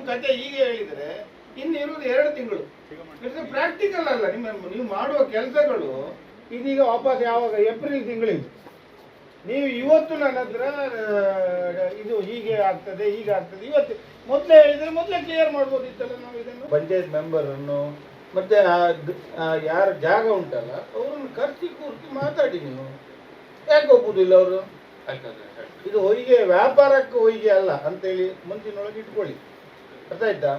ನಿಮ್ಮ ಕತೆ ಈಗ ಹೇಳಿದರೆ ಇನ್ನಿರುವುದು ಎರಡು ತಿಂಗಳು. ಇಟ್ಸ್ ಪ್ರಾಕ್ಟಿಕಲ್ ಅಲ್ಲ ನಿಮ್ಮ ನೀವು ಮಾಡುವ ಕೆಲಸಗಳು ಇದೀಗ ವಾಪಸ್ ಯಾವಾಗ? ಏಪ್ರಿಲ್ ತಿಂಗಳಿಂದ. ನೀವು ಇವತ್ತು ನನ್ನ ಹತ್ರ ಇದು ಹೀಗೆ ಆಗ್ತದೆ ಹೀಗೆ ಆಗ್ತದೆ. ಇವತ್ತು ಮೊದಲೇ ಹೇಳಿದ್ರೆ ಮೊದಲೇ ಕ್ಲಿಯರ್ ಮಾಡ್ಬೋದಿತ್ತಲ್ಲ ನಾವು ಇದನ್ನು? ಪಂಚಾಯತ್ ಮೆಂಬರನ್ನು ಮತ್ತೆ ಯಾರ ಜಾಗ ಉಂಟಲ್ಲ ಅವ್ರನ್ನ ಕರ್ಸಿ ಕೂರಿಸಿ ಮಾತಾಡಿ ನೀವು. ಯಾಕೆ ಒಪ್ಪುದಿಲ್ಲ ಅವರು? ಇದು ಹೊಯ್ಗೆ ವ್ಯಾಪಾರಕ್ಕೆ ಹೊಯ್ಗೆ ಅಲ್ಲ ಅಂತೇಳಿ ಮುಂಚಿನೊಳಗೆ ಇಟ್ಕೊಳ್ಳಿ. ಅರ್ಥ ಆಯ್ತಾ?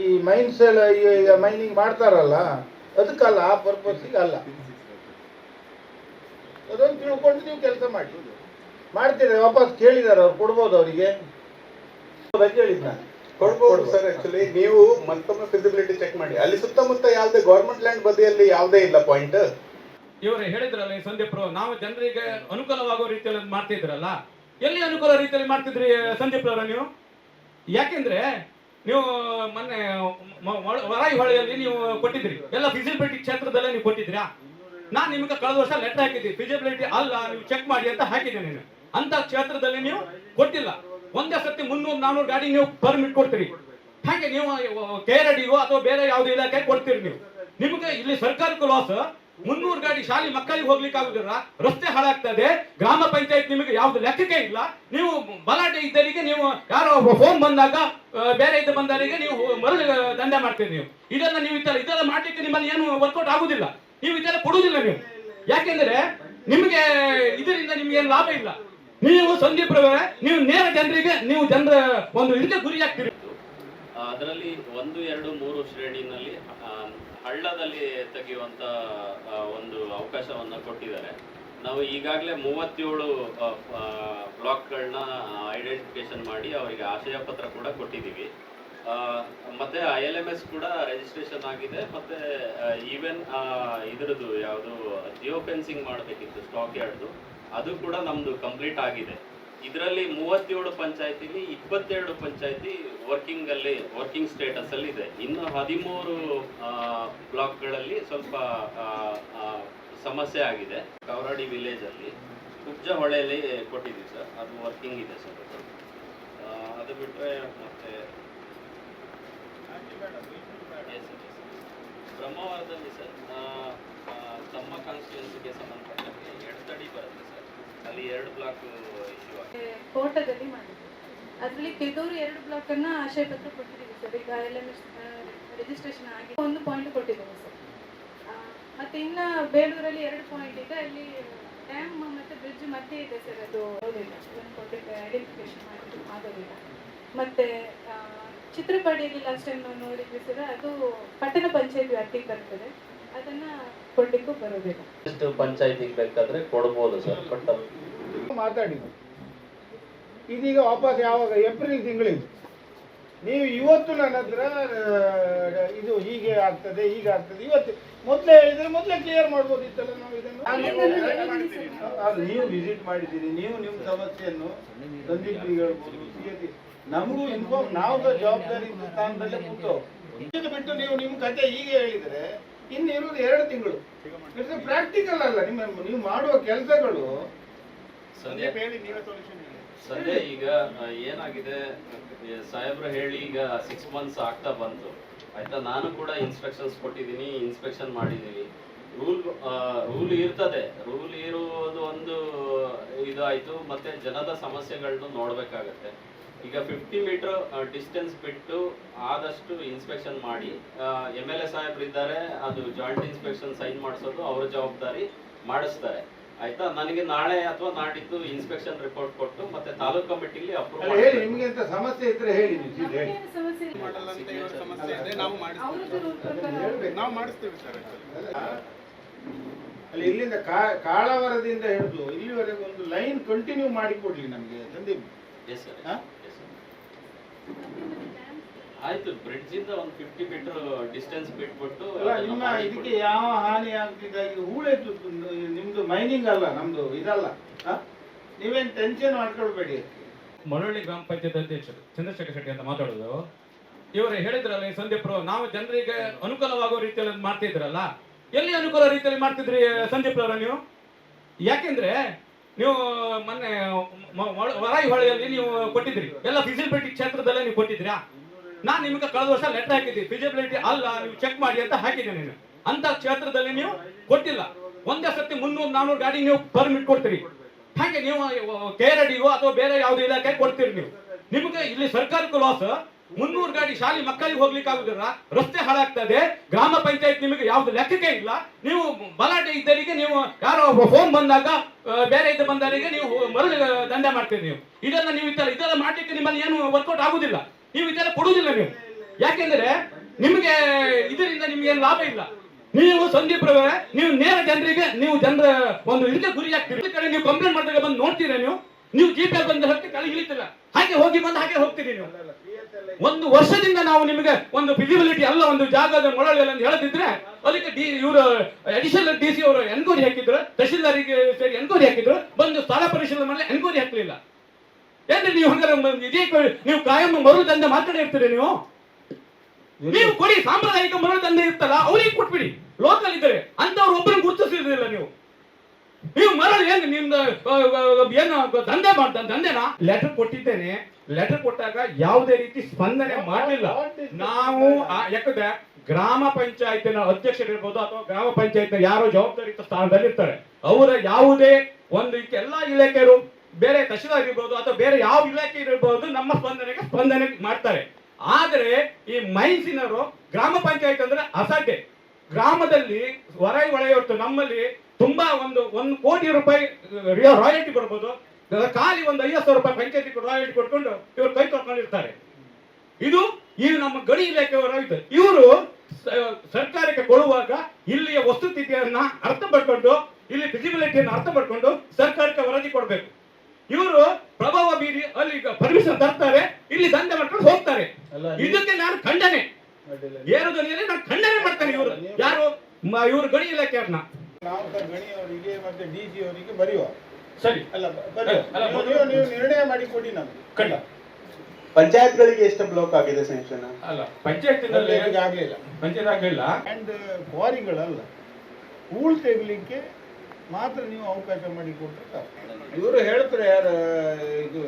ಈ ಮೈನ್ಸ್ ಎಲ್ಲ ಈಗ ಮೈನಿಂಗ್ ಮಾಡ್ತಾರಲ್ಲ ಅದಕ್ಕಲ್ಲ ಆ ಪರ್ಪಸ್ಗೆ ಅಲ್ಲ. ಅದೊಂದು ತಿಳ್ಕೊಂಡು ನೀವು ಕೆಲಸ ಮಾಡಿ. ಮಾಡ್ತೀರಾ? ವಾಪಸ್ ಕೇಳಿದಾರೆ ಅವ್ರು ಕೊಡ್ಬೋದು ಅವರಿಗೆ. ನಾನು. ಕೊಡ್ಬೋದು ಸರ್ ಆಕ್ಚುಲಿ ನೀವು ಮತ್ತೊಮ್ಮೆ ಫಿಸಿಬಿಲಿಟಿ ಚೆಕ್ ಮಾಡಿ. ಅಲ್ಲಿ ಸುತ್ತಮುತ್ತ ಯಾವುದೇ ಗೌರ್ಮೆಂಟ್ ಲ್ಯಾಂಡ್ ಬದಿಯಲ್ಲಿ ಯಾವುದೇ ಇಲ್ಲ ಪಾಯಿಂಟ್ ಇವರು ಹೇಳಿದ್ರಲ್ಲ ಈ ಸಂದೀಪ್ರು ನಾವು ಜನರಿಗೆ ಅನುಕೂಲವಾಗುವ ರೀತಿಯಲ್ಲಿ ಮಾಡ್ತಿದ್ರಲ್ಲ? ಎಲ್ಲಿ ಅನುಕೂಲ ರೀತಿಯಲ್ಲಿ ಮಾಡ್ತಿದ್ರಿ ಸಂದೀಪ್ ಅವರ ನೀವು? ಯಾಕೆಂದ್ರೆ ನೀವು ಮೊನ್ನೆ ವರಾಯಿ ಹೊಳೆಯಲ್ಲಿ ನೀವು ಕೊಟ್ಟಿದ್ರಿ. ಎಲ್ಲ ಫಿಸಿಬಿಲಿಟಿ ಕ್ಷೇತ್ರದಲ್ಲೇ ನೀವು ಕೊಟ್ಟಿದ್ರಾ ನಾನು ನಿಮ್ಗೆ ಕಳೆದ ವರ್ಷ ಲೆಟರ್ ಹಾಕಿದ್ದೆ. ಫಿಸಿಬಿಲಿಟಿ ಅಲ್ಲ, ನೀವು ಚೆಕ್ ಮಾಡಿ ಅಂತ ಹಾಕಿದ್ದೆ ನೀನು ಅಂತ ಕ್ಷೇತ್ರದಲ್ಲಿ ನೀವು ಕೊಟ್ಟಿಲ್ಲ. ಒಂದೇ ಸತಿ ಮುನ್ನೂರು, ನಾನೂರು ಗಾಡಿ ನೀವು ಪರ್ಮಿಟ್ ಕೊಡ್ತೀರಿ. ಹಾಗೆ ನೀವು ಕೆರಡಿಗೋ ಅಥವಾ ಬೇರೆ ಯಾವ್ದು ಇಲಾಖೆ ಕೊಡ್ತೀರಿ ನೀವು. ನಿಮ್ಗೆ ಇಲ್ಲಿ ಸರ್ಕಾರಕ್ಕೂ ಲಾಸ್ ಮುನ್ನೂರು ಗಾಡಿ ಶಾಲೆ ಮಕ್ಕಳಿಗೆ ಹೋಗ್ಲಿಕ್ಕೆ ಆಗುದಿಲ್ಲ. ರಸ್ತೆ ಹಾಳಾಗ್ತದೆ. ಗ್ರಾಮ ಪಂಚಾಯತ್ ನಿಮಗೆ ಯಾವ್ದು ಲೆಕ್ಕಕ್ಕೆ ಇಲ್ಲ. ನೀವು ಬಲಾಟೆ ಇದ್ದರಿಗೆ ನೀವು ಯಾರೋ ಫೋನ್ ಬಂದಾಗ ಬೇರೆ ಇದ್ದ ಬಂದವರಿಗೆ ನೀವು ಮರಳು ದಂಧೆ ಮಾಡ್ತೀರಿ ನೀವು. ಇದೆಲ್ಲ ನೀವು ಇತರ ಇದೆಲ್ಲ ಮಾಡ್ಲಿಕ್ಕೆ ನಿಮ್ಮಲ್ಲಿ ಏನು ವರ್ಕೌಟ್ ಆಗುದಿಲ್ಲ. ನೀವು ಇದೆಲ್ಲ ಕೊಡುವುದಿಲ್ಲ ನೀವು. ಯಾಕೆಂದ್ರೆ ನಿಮಗೆ ಇದರಿಂದ ನಿಮ್ಗೆ ಏನು ಲಾಭ ಇಲ್ಲ. ನೀವು ಸಂದೀಪ್ ನೀವು ನೇರ ಜನರಿಗೆ, ನೀವು ಜನರ ಒಂದು ಹಿಂದೆ ಗುರಿ ಆಗ್ತೀರಿ ಅದರಲ್ಲಿ ಒಂದು, ಎರಡು, ಮೂರು ಶ್ರೇಣಿನಲ್ಲಿ ಹಳ್ಳದಲ್ಲಿ ತೆಗೆಯುವಂತ ಒಂದು ಅವಕಾಶವನ್ನು ಕೊಟ್ಟಿದ್ದಾರೆ. ನಾವು ಈಗಾಗಲೇ ಮೂವತ್ತೇಳು ಬ್ಲಾಕ್ಗಳನ್ನ ಐಡೆಂಟಿಫಿಕೇಶನ್ ಮಾಡಿ ಅವರಿಗೆ ಆಶಯ ಪತ್ರ ಕೂಡ ಕೊಟ್ಟಿದ್ದೀವಿ. ಮತ್ತೆ ಐ ಎಲ್ ಎಂ ಎಸ್ ಕೂಡ ರಿಜಿಸ್ಟ್ರೇಷನ್ ಆಗಿದೆ. ಮತ್ತೆ ಈವೆನ್ ಇದ್ರದ್ದು ಯಾವುದು ಜಿಯೋ ಫೆನ್ಸಿಂಗ್ ಮಾಡಬೇಕಿತ್ತು ಸ್ಟಾಕ್ ಯಾರ್ಡ್ದು ಅದು ಕೂಡ ನಮ್ದು ಕಂಪ್ಲೀಟ್ ಆಗಿದೆ. ಇದರಲ್ಲಿ ಮೂವತ್ತೇಳು ಪಂಚಾಯತಿಲಿ ಇಪ್ಪತ್ತೆರಡು ಪಂಚಾಯತಿ ವರ್ಕಿಂಗ್ ಅಲ್ಲಿ ವರ್ಕಿಂಗ್ ಸ್ಟೇಟಸ್ ಅಲ್ಲಿ ಇದೆ ಇನ್ನು ಹದಿಮೂರು ಬ್ಲಾಕ್ಗಳಲ್ಲಿ ಸ್ವಲ್ಪ ಸಮಸ್ಯೆ ಆಗಿದೆ ಕವರಾಡಿ ವಿಲೇಜ್ ಅಲ್ಲಿ ಕುಬ್ಜ ಹೊಳೆಯಲ್ಲಿ ಕೊಟ್ಟಿದ್ದೀವಿ ಸರ್ ಅದು ವರ್ಕಿಂಗ್ ಇದೆ ಸರ್ ಅದು. ಬಿಟ್ಟರೆ ಮತ್ತೆ. ಬ್ರಹ್ಮಾವರದಲ್ಲಿ ಸರ್ ತಮ್ಮ ಕಾನ್ಸ್ಟಿಟ್ಯೂನ್ಸಿಗೆ ಸಂಬಂಧಪಟ್ಟಂಗೆ ಎಡತಡಿ ಬರುತ್ತೆ ಸರ್ ಅಲ್ಲಿ ಎರಡು ಬ್ಲಾಕ್ ಇಶ್ಯೂ ಆಗಿದೆ ಕೋಟದಲ್ಲಿ ಮಾಡಿದ್ವಿ ಅದರಲ್ಲಿ ಕೆದೂರು ಎರಡು ಬ್ಲಾಕ್ ಅನ್ನ ಆಶಯ ಪತ್ರ ಕೊಟ್ಟಿದ್ದೀವಿ ಸರ್. ಈಗ ಎಲ್ ರಿಜಿಸ್ಟ್ರೇಷನ್ ಆಗಿ ಒಂದು ಪಾಯಿಂಟ್ ಕೊಟ್ಟಿದ್ದೀವಿ ಸರ್. ಮತ್ತೆ ಇನ್ನ ಬೇಲೂರಲ್ಲಿ ಎರಡು ಪಾಯಿಂಟ್ ಇದೆ. ಅಲ್ಲಿ ಡ್ಯಾಮ್ ಮತ್ತೆ ಬ್ರಿಡ್ಜ್ ಮಧ್ಯೆ ಇದೆ ಸರ್. ಅದು ಹೋಗಿಲ್ಲ ಒಂದು ಕೊಟ್ಟಿದ್ದೆ ಐಡೆಂಟಿಫಿಕೇಶನ್ ಮಾಡಿದ್ರು ಆಗೋದಿಲ್ಲ. ಮತ್ತೆ ಚಿತ್ರಪಾಡಿಯಲ್ಲಿ ಲಾಸ್ಟ್ ಟೈಮ್ ನಾವು ನೋಡಿದ್ವಿ ಸರ್, ಅದು ಪಟ್ಟಣ ಪಂಚಾಯತ್ ವ್ಯಾಪ್ತಿಗೆ ಬರ್ತದೆ. ಅದನ್ನ ಕೊಡ್ಲಿಕ್ಕೂ ಬರೋದಿಲ್ಲ. ಎಷ್ಟು ಪಂಚಾಯತಿಗೆ ಬೇಕಾದ್ರೆ ಕೊಡ್ಬೋದು ಸರ್ ಬಟ್ ಮಾತಾಡಿ. ಇದೀಗ ವಾಪಸ್ ಯಾವಾಗ? ಏಪ್ರಿಲ್ ತಿಂಗಳಿಂದ. ನೀವು ಇವತ್ತು ನನ್ನ ಹತ್ರ ಇದು ಹೀಗೆ ಆಗ್ತದೆ ಹೀಗೆ ಆಗ್ತದೆ. ಇವತ್ತು ಮೊದಲೇ ಹೇಳಿದ್ರೆ ಮೊದಲೇ ಕ್ಲಿಯರ್ ಮಾಡ್ಬೋದಿತ್ತಲ್ಲ ನಾವು ಇದನ್ನು? ನೀವು ವಿಸಿಟ್ ಮಾಡಿದ್ದೀರಿ ನೀವು ನಿಮ್ಮ ಸಮಸ್ಯೆಯನ್ನು ಸಂದೀಪ್ರಿಗೆ ಹೇಳ್ಬೋದು ನಮಗೂ ಇನ್ಫಾರ್ಮ್ ನಾವು ಜವಾಬ್ದಾರಿ ಸ್ಥಾನದಲ್ಲೇ ಕೂತು. ಬಿಟ್ಟು ನೀವು ನಿಮ್ಮ ಕತೆ ಹೀಗೆ ಹೇಳಿದರೆ ಇನ್ನಿರುವುದು ಎರಡು ತಿಂಗಳು. ಇಟ್ಸ್ ಪ್ರಾಕ್ಟಿಕಲ್ ಅಲ್ಲ ನಿಮ್ಮ ನೀವು ಮಾಡುವ ಕೆಲಸಗಳು. ಸದ್ಯ ಹೇಳಿ ನೀವೇ ಸೊಲ್ಯೂಷನ್ ಹೇಳಿ ಸಂಧ್ಯಾ ಈಗ ಏನಾಗಿದೆ? ಸಾಹೇಬ್ರು ಹೇಳಿ ಈಗ ಸಿಕ್ಸ್ ಮಂತ್ಸ್ ಆಗ್ತಾ ಬಂತು. ಆಯ್ತಾ? ನಾನು ಕೂಡ ಇನ್ಸ್ಪೆಕ್ಷನ್ಸ್ ಕೊಟ್ಟಿದ್ದೀನಿ ಇನ್ಸ್ಪೆಕ್ಷನ್ ಮಾಡಿದ್ದೀನಿ ರೂಲ್ ರೂಲ್ ಇರ್ತದೆ. ರೂಲ್ ಇರುವುದು ಒಂದು ಇದಾಯಿತು ಮತ್ತೆ ಜನದ ಸಮಸ್ಯೆಗಳನ್ನು ನೋಡ್ಬೇಕಾಗತ್ತೆ. ಈಗ ಫಿಫ್ಟಿ ಮೀಟರ್ ಡಿಸ್ಟೆನ್ಸ್ ಬಿಟ್ಟು ಆದಷ್ಟು ಇನ್ಸ್ಪೆಕ್ಷನ್ ಮಾಡಿ. ಎಂ ಎಲ್ ಎ ಸಾಹೇಬ್ರು ಇದ್ದಾರೆ ಅದು ಜಾಯಿಂಟ್ ಇನ್ಸ್ಪೆಕ್ಷನ್ ಸೈನ್ ಮಾಡಿಸೋದು ಅವ್ರ ಜವಾಬ್ದಾರಿ ಮಾಡಿಸ್ತಾರೆ. ಆಯ್ತಾ? ನನಗೆ ನಾಳೆ ಅಥವಾ ನಾಡಿದ್ದು ಇನ್ಸ್ಪೆಕ್ಷನ್ ರಿಪೋರ್ಟ್ ಕೊಟ್ಟು ಮತ್ತೆ ತಾಲೂಕ್ ಕಮಿಟಿಲಿ ಅಪ್ರೂವ್ ಹೇಳಿ ನಿಮ್ಗೆ ಎಂತ ಸಮಸ್ಯೆ ಇದ್ರೆ ಹೇಳಿ ಸಮಸ್ಯೆ ಮಾಡಲ್ಲ ಅಂತ ಇವ್ರ ಸಮಸ್ಯೆ ಇದೆ ನಾವು ಪ್ರಕಾರ ನಾವು ಮಾಡಿಸ್ತೀವಿ ಸರ್ ಅಲ್ಲಿ ಇಲ್ಲಿಂದ ಕಾ- ಕಾಳಾವರದಿಂದ ಹಿಡಿದು ಇಲ್ಲಿವರೆಗೆ ಒಂದು ಲೈನ್ ಕಂಟಿನ್ಯೂ ಮಾಡಿ ಕೊಡ್ಲಿ ನಮಗೆ ಸಂದೀಪ್. ಎಸ್ ಸರ್ ಹಾ? ಆಯ್ತು ಬ್ರಿಡ್ಜ್ ಇಂದ ಒಂದು ಫಿಫ್ಟಿ ಮೀಟರ್ ಡಿಸ್ಟೆನ್ಸ್ ಬಿಟ್ಬಿಟ್ಟು ಅಲ್ಲ ನಿಮ್ಮ ಇದಕ್ಕೆ ಯಾವ ಹಾನಿ ಆಗ್ತಿದೆ ಈಗ ಹೂಳೆತ್ತು ನಿಮ್ದು ಮೈನಿಂಗ್ ಅಲ್ಲ ನಮ್ದು ಇದಲ್ಲ ಹ? ನೀವೇನ್ ಟೆನ್ಷನ್ ಮಾಡ್ಕೊಳ್ಬೇಡಿ. ಮರಳಿ ಗ್ರಾಮ ಪಂಚಾಯತ್ ಅಧ್ಯಕ್ಷರು ಚಂದ್ರಶೇಖರ್ ಶೆಟ್ಟಿ ಅಂತ ಮಾತಾಡೋದು. ಇವರು ಹೇಳಿದ್ರಲ್ಲ ಈ ಸಂದೀಪ್ರು ನಾವು ಜನರಿಗೆ ಅನುಕೂಲವಾಗುವ ರೀತಿಯಲ್ಲಿ ಮಾಡ್ತಿದ್ರಲ್ಲ ಎಲ್ಲಿ ಅನುಕೂಲ ರೀತಿಯಲ್ಲಿ ಮಾಡ್ತಿದ್ರಿ ಸಂದೀಪ್ ಅವರ ನೀವು? ಯಾಕೆಂದ್ರೆ ನೀವು, ಮೊನ್ನೆ ವರಾಯಿ ಹೊಳೆಯಲ್ಲಿ ನೀವು ಕೊಟ್ಟಿದ್ರಿ. ಎಲ್ಲ ಫಿಸಿಬಿಲಿಟಿ ಕ್ಷೇತ್ರದಲ್ಲೇ ನೀವು ಕೊಟ್ಟಿದ್ರಾ ನಾನು ನಿಮ್ಗೆ ಕಳೆದ ವರ್ಷ ಲೆಟರ್ ಹಾಕಿದ್ದೀನಿ ಫಿಸಿಬಿಲಿಟಿ ಅಲ್ಲ, ನೀವು ಚೆಕ್ ಮಾಡಿ ಅಂತ ಹಾಕಿದ್ದೆ ನೀನು. ಅಂತ ಕ್ಷೇತ್ರದಲ್ಲಿ ನೀವು ಕೊಟ್ಟಿಲ್ಲ. ಒಂದೇ ಸತಿ ಮುನ್ನೂರು ನಾನ್ನೂರು ಗಾಡಿ ನೀವು ಪರ್ಮಿಟ್ ಕೊಡ್ತೀರಿ. ಹಾಗೆ ನೀವು ಕೆ ಅಥವಾ ಬೇರೆ ಯಾವುದೇ ಇಲಾಖೆ ಕೊಡ್ತೀರಿ ನೀವು. ನಿಮಗೆ ಇಲ್ಲಿ ಸರ್ಕಾರಕ್ಕೂ ಲಾಸ್ ಮುನ್ನೂರು ಗಾಡಿ ಶಾಲೆ ಮಕ್ಕಳಿಗೆ ಹೋಗ್ಲಿಕ್ಕೆ ಆಗುದಿಲ್ಲ. ರಸ್ತೆ ಹಾಳಾಗ್ತದೆ. ಗ್ರಾಮ ಪಂಚಾಯತ್ ನಿಮಗೆ ಯಾವ್ದು ಲೆಕ್ಕಕ್ಕೆ ಇಲ್ಲ. ನೀವು ಬಲಾಟೆ ಇದ್ದರಿಗೆ ನೀವು ಯಾರೋ ಫೋನ್ ಬಂದಾಗ ಬೇರೆ ಇದ್ದ ಬಂದವರಿಗೆ ನೀವು ಮರಳು ದಂಧೆ ಮಾಡ್ತೀರಿ ನೀವು. ಇದೆಲ್ಲ ನೀವು ಇದೆಲ್ಲ ಇದೆಲ್ಲ ಮಾಡ್ಲಿಕ್ಕೆ ನಿಮ್ಮಲ್ಲಿ ಏನು ವರ್ಕೌಟ್ ಆಗುದಿಲ್ಲ. ನೀವು ಇದೆಲ್ಲ ಕೊಡುವುದಿಲ್ಲ ನೀವು. ಯಾಕೆಂದ್ರೆ ನಿಮಗೆ ಇದರಿಂದ ನಿಮ್ಗೆ ಏನು ಲಾಭ ಇಲ್ಲ. ನೀವು ಸಂದೀಪ್ ನೀವು ನೇರ ಜನರಿಗೆ, ನೀವು ಜನರ ಒಂದು ಇದಕ್ಕೆ ಗುರಿ ಕಡೆ ನೀವು ಕಂಪ್ಲೇಂಟ್ ಮಾಡಿದಾಗ ಬಂದು ನೋಡ್ತೀರಾ ನೀವು? ನೀವು ಜಿ ಪಿ ಬಂದು ಹತ್ತಿ ಇಳಿತಿಲ್ಲ ಹಾಗೆ ಹೋಗಿ ಬಂದು ಹಾಗೆ ಹೋಗ್ತೀರಿ ನೀವು. ಒಂದು ವರ್ಷದಿಂದ ನಾವು ನಿಮಗೆ ಒಂದು ಫಿಸಿಬಿಲಿಟಿ ಅಲ್ಲ, ಒಂದು ಜಾಗದ ಮೊಳಲಿಲ್ಲ ಅಂತ ಹೇಳದಿದ್ರೆ, ಅದಕ್ಕೆ ಡಿ, ಇವರು ಅಡಿಷನಲ್ ಡಿ ಸಿ ಅವರು ಎನ್ಕ್ವೈರಿ ಹಾಕಿದ್ರು, ತಹಶೀಲ್ದಾರಿಗೆ ಸೇರಿ ಎನ್ಕ್ವೈರಿ ಹಾಕಿದ್ರು, ಬಂದು ಸ್ಥಳ ಪರಿಶೀಲನೆ ಮಾಡಿ ಎನ್ಕ್ವೈರಿ ಹಾಕಲಿಲ್ಲ. ಏನ್ರಿ ನೀವು ಹಂಗಾರೆ ಇದೇ ನೀವು ಕಾಯಂ ಮರಳು ತಂದೆ ಮಾತಾಡಿ ಇರ್ತೀರಿ ನೀವು? ನೀವು ಕೊಡಿ ಸಾಂಪ್ರದಾಯಿಕ ಮರಳು ತಂದೆ ಇರ್ತಲ್ಲ ಅವ್ರಿಗೆ ಕೊಟ್ಬಿಡಿ. ಲೋಕಲ್ ಇದ್ದಾರೆ ಅಂತವ್ರು ಒಬ್ಬರನ್ನು ಗುರುತಿಸಿರಲಿಲ್ಲ ನೀವು. ನೀವು ಮರಳು ಏನು ನಿಮ್ದು ಏನು ದಂಧೆ ಮಾಡ್ತ, ದಂಧೆನಾ? ಲೆಟರ್ ಕೊಟ್ಟಿದ್ದೇನೆ. ಲೆಟರ್ ಕೊಟ್ಟಾಗ ಯಾವುದೇ ರೀತಿ ಸ್ಪಂದನೆ ಮಾಡಲಿಲ್ಲ. ನಾವು ಯಾಕಂದ್ರೆ ಗ್ರಾಮ ಪಂಚಾಯತಿನ ಅಧ್ಯಕ್ಷರಿರ್ಬೋದು ಅಥವಾ ಗ್ರಾಮ ಪಂಚಾಯತ್ನ ಯಾರೋ ಜವಾಬ್ದಾರಿತ ಸ್ಥಾನದಲ್ಲಿ ಇರ್ತಾರೆ ಅವರ ಯಾವುದೇ ಒಂದು ಎಲ್ಲಾ ಇಲಾಖೆಯರು ಬೇರೆ ತಹಶೀಲ್ದಾರ್ ಇರ್ಬೋದು ಅಥವಾ ಬೇರೆ ಯಾವ ಇಲಾಖೆ ಇರ್ಬೋದು ನಮ್ಮ ಸ್ಪಂದನೆಗೆ ಸ್ಪಂದನೆ ಮಾಡ್ತಾರೆ. ಆದರೆ ಈ ಮೈನ್ಸಿನವರು ಗ್ರಾಮ ಪಂಚಾಯತ್ ಅಂದ್ರೆ ಅಸಾಧ್ಯ ಗ್ರಾಮದಲ್ಲಿ ಹೊರ ಹೊಳೆಯುವಷ್ಟು ನಮ್ಮಲ್ಲಿ ತುಂಬಾ ಒಂದು ಒಂದು ಕೋಟಿ ರೂಪಾಯಿ ರಾಯಲ್ಟಿ ಕೊಡ್ಬೋದು. ಖಾಲಿ ಒಂದು ಐವತ್ತು ಸಾವಿರ ರೂಪಾಯಿ ಪಂಚಾಯತಿ ರಾಯಲ್ಟಿ ಕೊಟ್ಕೊಂಡು ಇವರು ಕೈ ತೊಳ್ಕೊಂಡಿರ್ತಾರೆ. ಇದು ಈ ನಮ್ಮ ಗಡಿ ಇಲಾಖೆಯವರ ಇದು ಇವರು ಸರ್ಕಾರಕ್ಕೆ ಕೊಡುವಾಗ ಇಲ್ಲಿಯ ವಸ್ತುಸ್ಥಿತಿಯನ್ನ ಅರ್ಥ ಮಾಡ್ಕೊಂಡು ಇಲ್ಲಿ ಫಿಸಿಬಿಲಿಟಿಯನ್ನು ಅರ್ಥ ಮಾಡ್ಕೊಂಡು ಸರ್ಕಾರಕ್ಕೆ ವರದಿ ಕೊಡಬೇಕು. ಇವರು ಪ್ರಭಾವ ಬೀರಿ ಅಲ್ಲಿ ಪರ್ಮಿಷನ್ ತರ್ತಾರೆ ಇಲ್ಲಿ ದಂಧೆ ಮಾಡ್ಕೊಂಡು ಹೋಗ್ತಾರೆ. ಇದಕ್ಕೆ ನಾನು ಖಂಡನೆ. ಅಡ್ಡಿಲ್ಲ. ನಾನು ಖಂಡನೆ ಮಾಡ್ತೇನೆ ಇವರು. ಯಾರು? ಇವರು ಗಡಿ ಇಲಾಖೆಯವ್ರನ್ನ. ನಾವು ಗಣಿಯವರಿಗೆ ಮತ್ತೆ ಡಿ ಜಿ ಅವರಿಗೆ ಬರೆಯುವ. ಸರಿ. ಅಲ್ಲ ಬರೆಯುವ ನೀವು- ನೀವು ನಿರ್ಣಯ ಮಾಡಿ ಕೊಡಿ ನಮ್ಗೆ. ಖಂಡ. ಪಂಚಾಯತ್ಗಳಿಗೆ ಎಷ್ಟು ಬ್ಲಾಕ್ ಆಗಿದೆ ಸ್ಯಾಂಕ್ಷನ್ ಅಲ್ಲ ಪಂಚಾಯತಿನಲ್ಲಿ ಆಗಲಿಲ್ಲ ಆಗ್ಲಿಲ್ಲ ಪಂಚಾಯತ್ ಆಗಲಿಲ್ಲ ಅಂಡ್ ಕ್ವಾರಿಗಳಲ್ಲ ಹೂಳ್ ತೆಗಲಿಕ್ಕೆ ಮಾತ್ರ ನೀವು ಅವಕಾಶ ಮಾಡಿ ಕೊಟ್ಟರೆ ಸಾಕು. ಇವರು ಹೇಳ್ತಾರೆ ಯಾರು ಇದು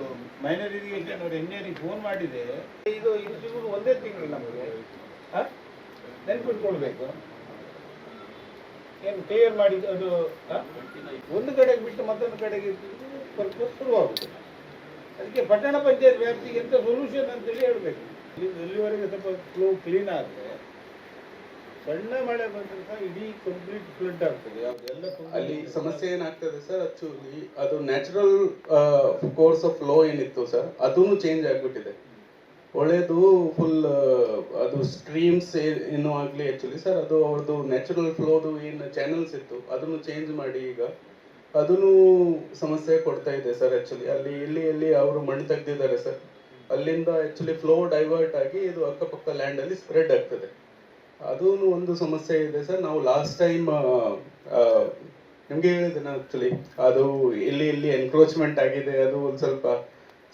ಮೈನರ್ ಇರಿಗೇಷನ್ ಅವ್ರು ಎಂಜಿನಿಯರಿಗೆ ಫೋನ್ ಮಾಡಿದೆ ಇದು ಇದು ಸಿಗುದು ಒಂದೇ ತಿಂಗಳು ನಮಗೆ. ನೆನ್ಪಿಟ್ಕೊಳ್ಬೇಕು. ಏನು ಕ್ಲಿಯರ್ ಮಾಡಿ ಅದು? ಒಂದು ಕಡೆಗೆ ಬಿಟ್ಟು ಮತ್ತೊಂದು ಕಡೆಗೆ ಸ್ವಲ್ಪ ಶುರುವಾಗುತ್ತೆ. ಅದಕ್ಕೆ ಪಟ್ಟಣ ಪಂಚಾಯತ್ ವ್ಯಾಪ್ತಿಗೆ ಎಂತ ಸೊಲ್ಯೂಷನ್ ಅಂತೇಳಿ ಹೇಳ್ಬೇಕು. ಇಲ್ಲಿ- ಇಲ್ಲಿವರೆಗೆ ಸ್ವಲ್ಪ ಫ್ಲೋ ಕ್ಲೀನ್ ಆದರೆ ಸಣ್ಣ ಮಳೆ ಬಂದ್ರೆ ಸಹ ಇಡೀ ಕಂಪ್ಲೀಟ್ ಫ್ಲಡ್ ಆಗ್ತದೆ. ಅದೆಲ್ಲ ಅಲ್ಲಿ ಸಮಸ್ಯೆ ಏನಾಗ್ತದೆ ಸರ್ ಆಕ್ಚುಲಿ ಅದು ನ್ಯಾಚುರಲ್ ಕೋರ್ಸ್ ಆಫ್ ಫ್ಲೋ ಏನಿತ್ತು ಸರ್ ಅದೂ ಚೇಂಜ್ ಆಗ್ಬಿಟ್ಟಿದೆ. ಒಳ್ಳೇದು ಫುಲ್ ಅದು ಸ್ಟ್ರೀಮ್ಸ್ ಏನು ಆಗಲಿ ಆ್ಯಕ್ಚುಲಿ ಸರ್ ಅದು ಅವ್ರದ್ದು ನ್ಯಾಚುರಲ್ ಫ್ಲೋದು ಏನು ಚಾನಲ್ಸ್ ಇತ್ತು, ಅದನ್ನು ಚೇಂಜ್ ಮಾಡಿ ಈಗ. ಅದನ್ನು ಸಮಸ್ಯೆ ಕೊಡ್ತಾ ಇದೆ ಸರ್ ಆ್ಯಕ್ಚುಲಿ ಅಲ್ಲಿ, ಇಲ್ಲಿ ಇಲ್ಲಿ ಅವರು ಮಣ್ಣು ತೆಗ್ದಿದ್ದಾರೆ ಸರ್ ಅಲ್ಲಿಂದ ಆ್ಯಕ್ಚುಲಿ ಫ್ಲೋ ಡೈವರ್ಟ್ ಆಗಿ ಇದು ಅಕ್ಕಪಕ್ಕ ಲ್ಯಾಂಡಲ್ಲಿ ಸ್ಪ್ರೆಡ್ ಆಗ್ತದೆ. ಅದೂ ಒಂದು ಸಮಸ್ಯೆ ಇದೆ ಸರ್ ನಾವು ಲಾಸ್ಟ್ ಟೈಮ್ ನಿಮಗೆ ಹೇಳಿದೆ ನಾನು ಆ್ಯಕ್ಚುಲಿ ಅದು ಇಲ್ಲಿ ಇಲ್ಲಿ ಎನ್ಕ್ರೋಚ್ಮೆಂಟ್ ಆಗಿದೆ, ಅದು ಒಂದು ಸ್ವಲ್ಪ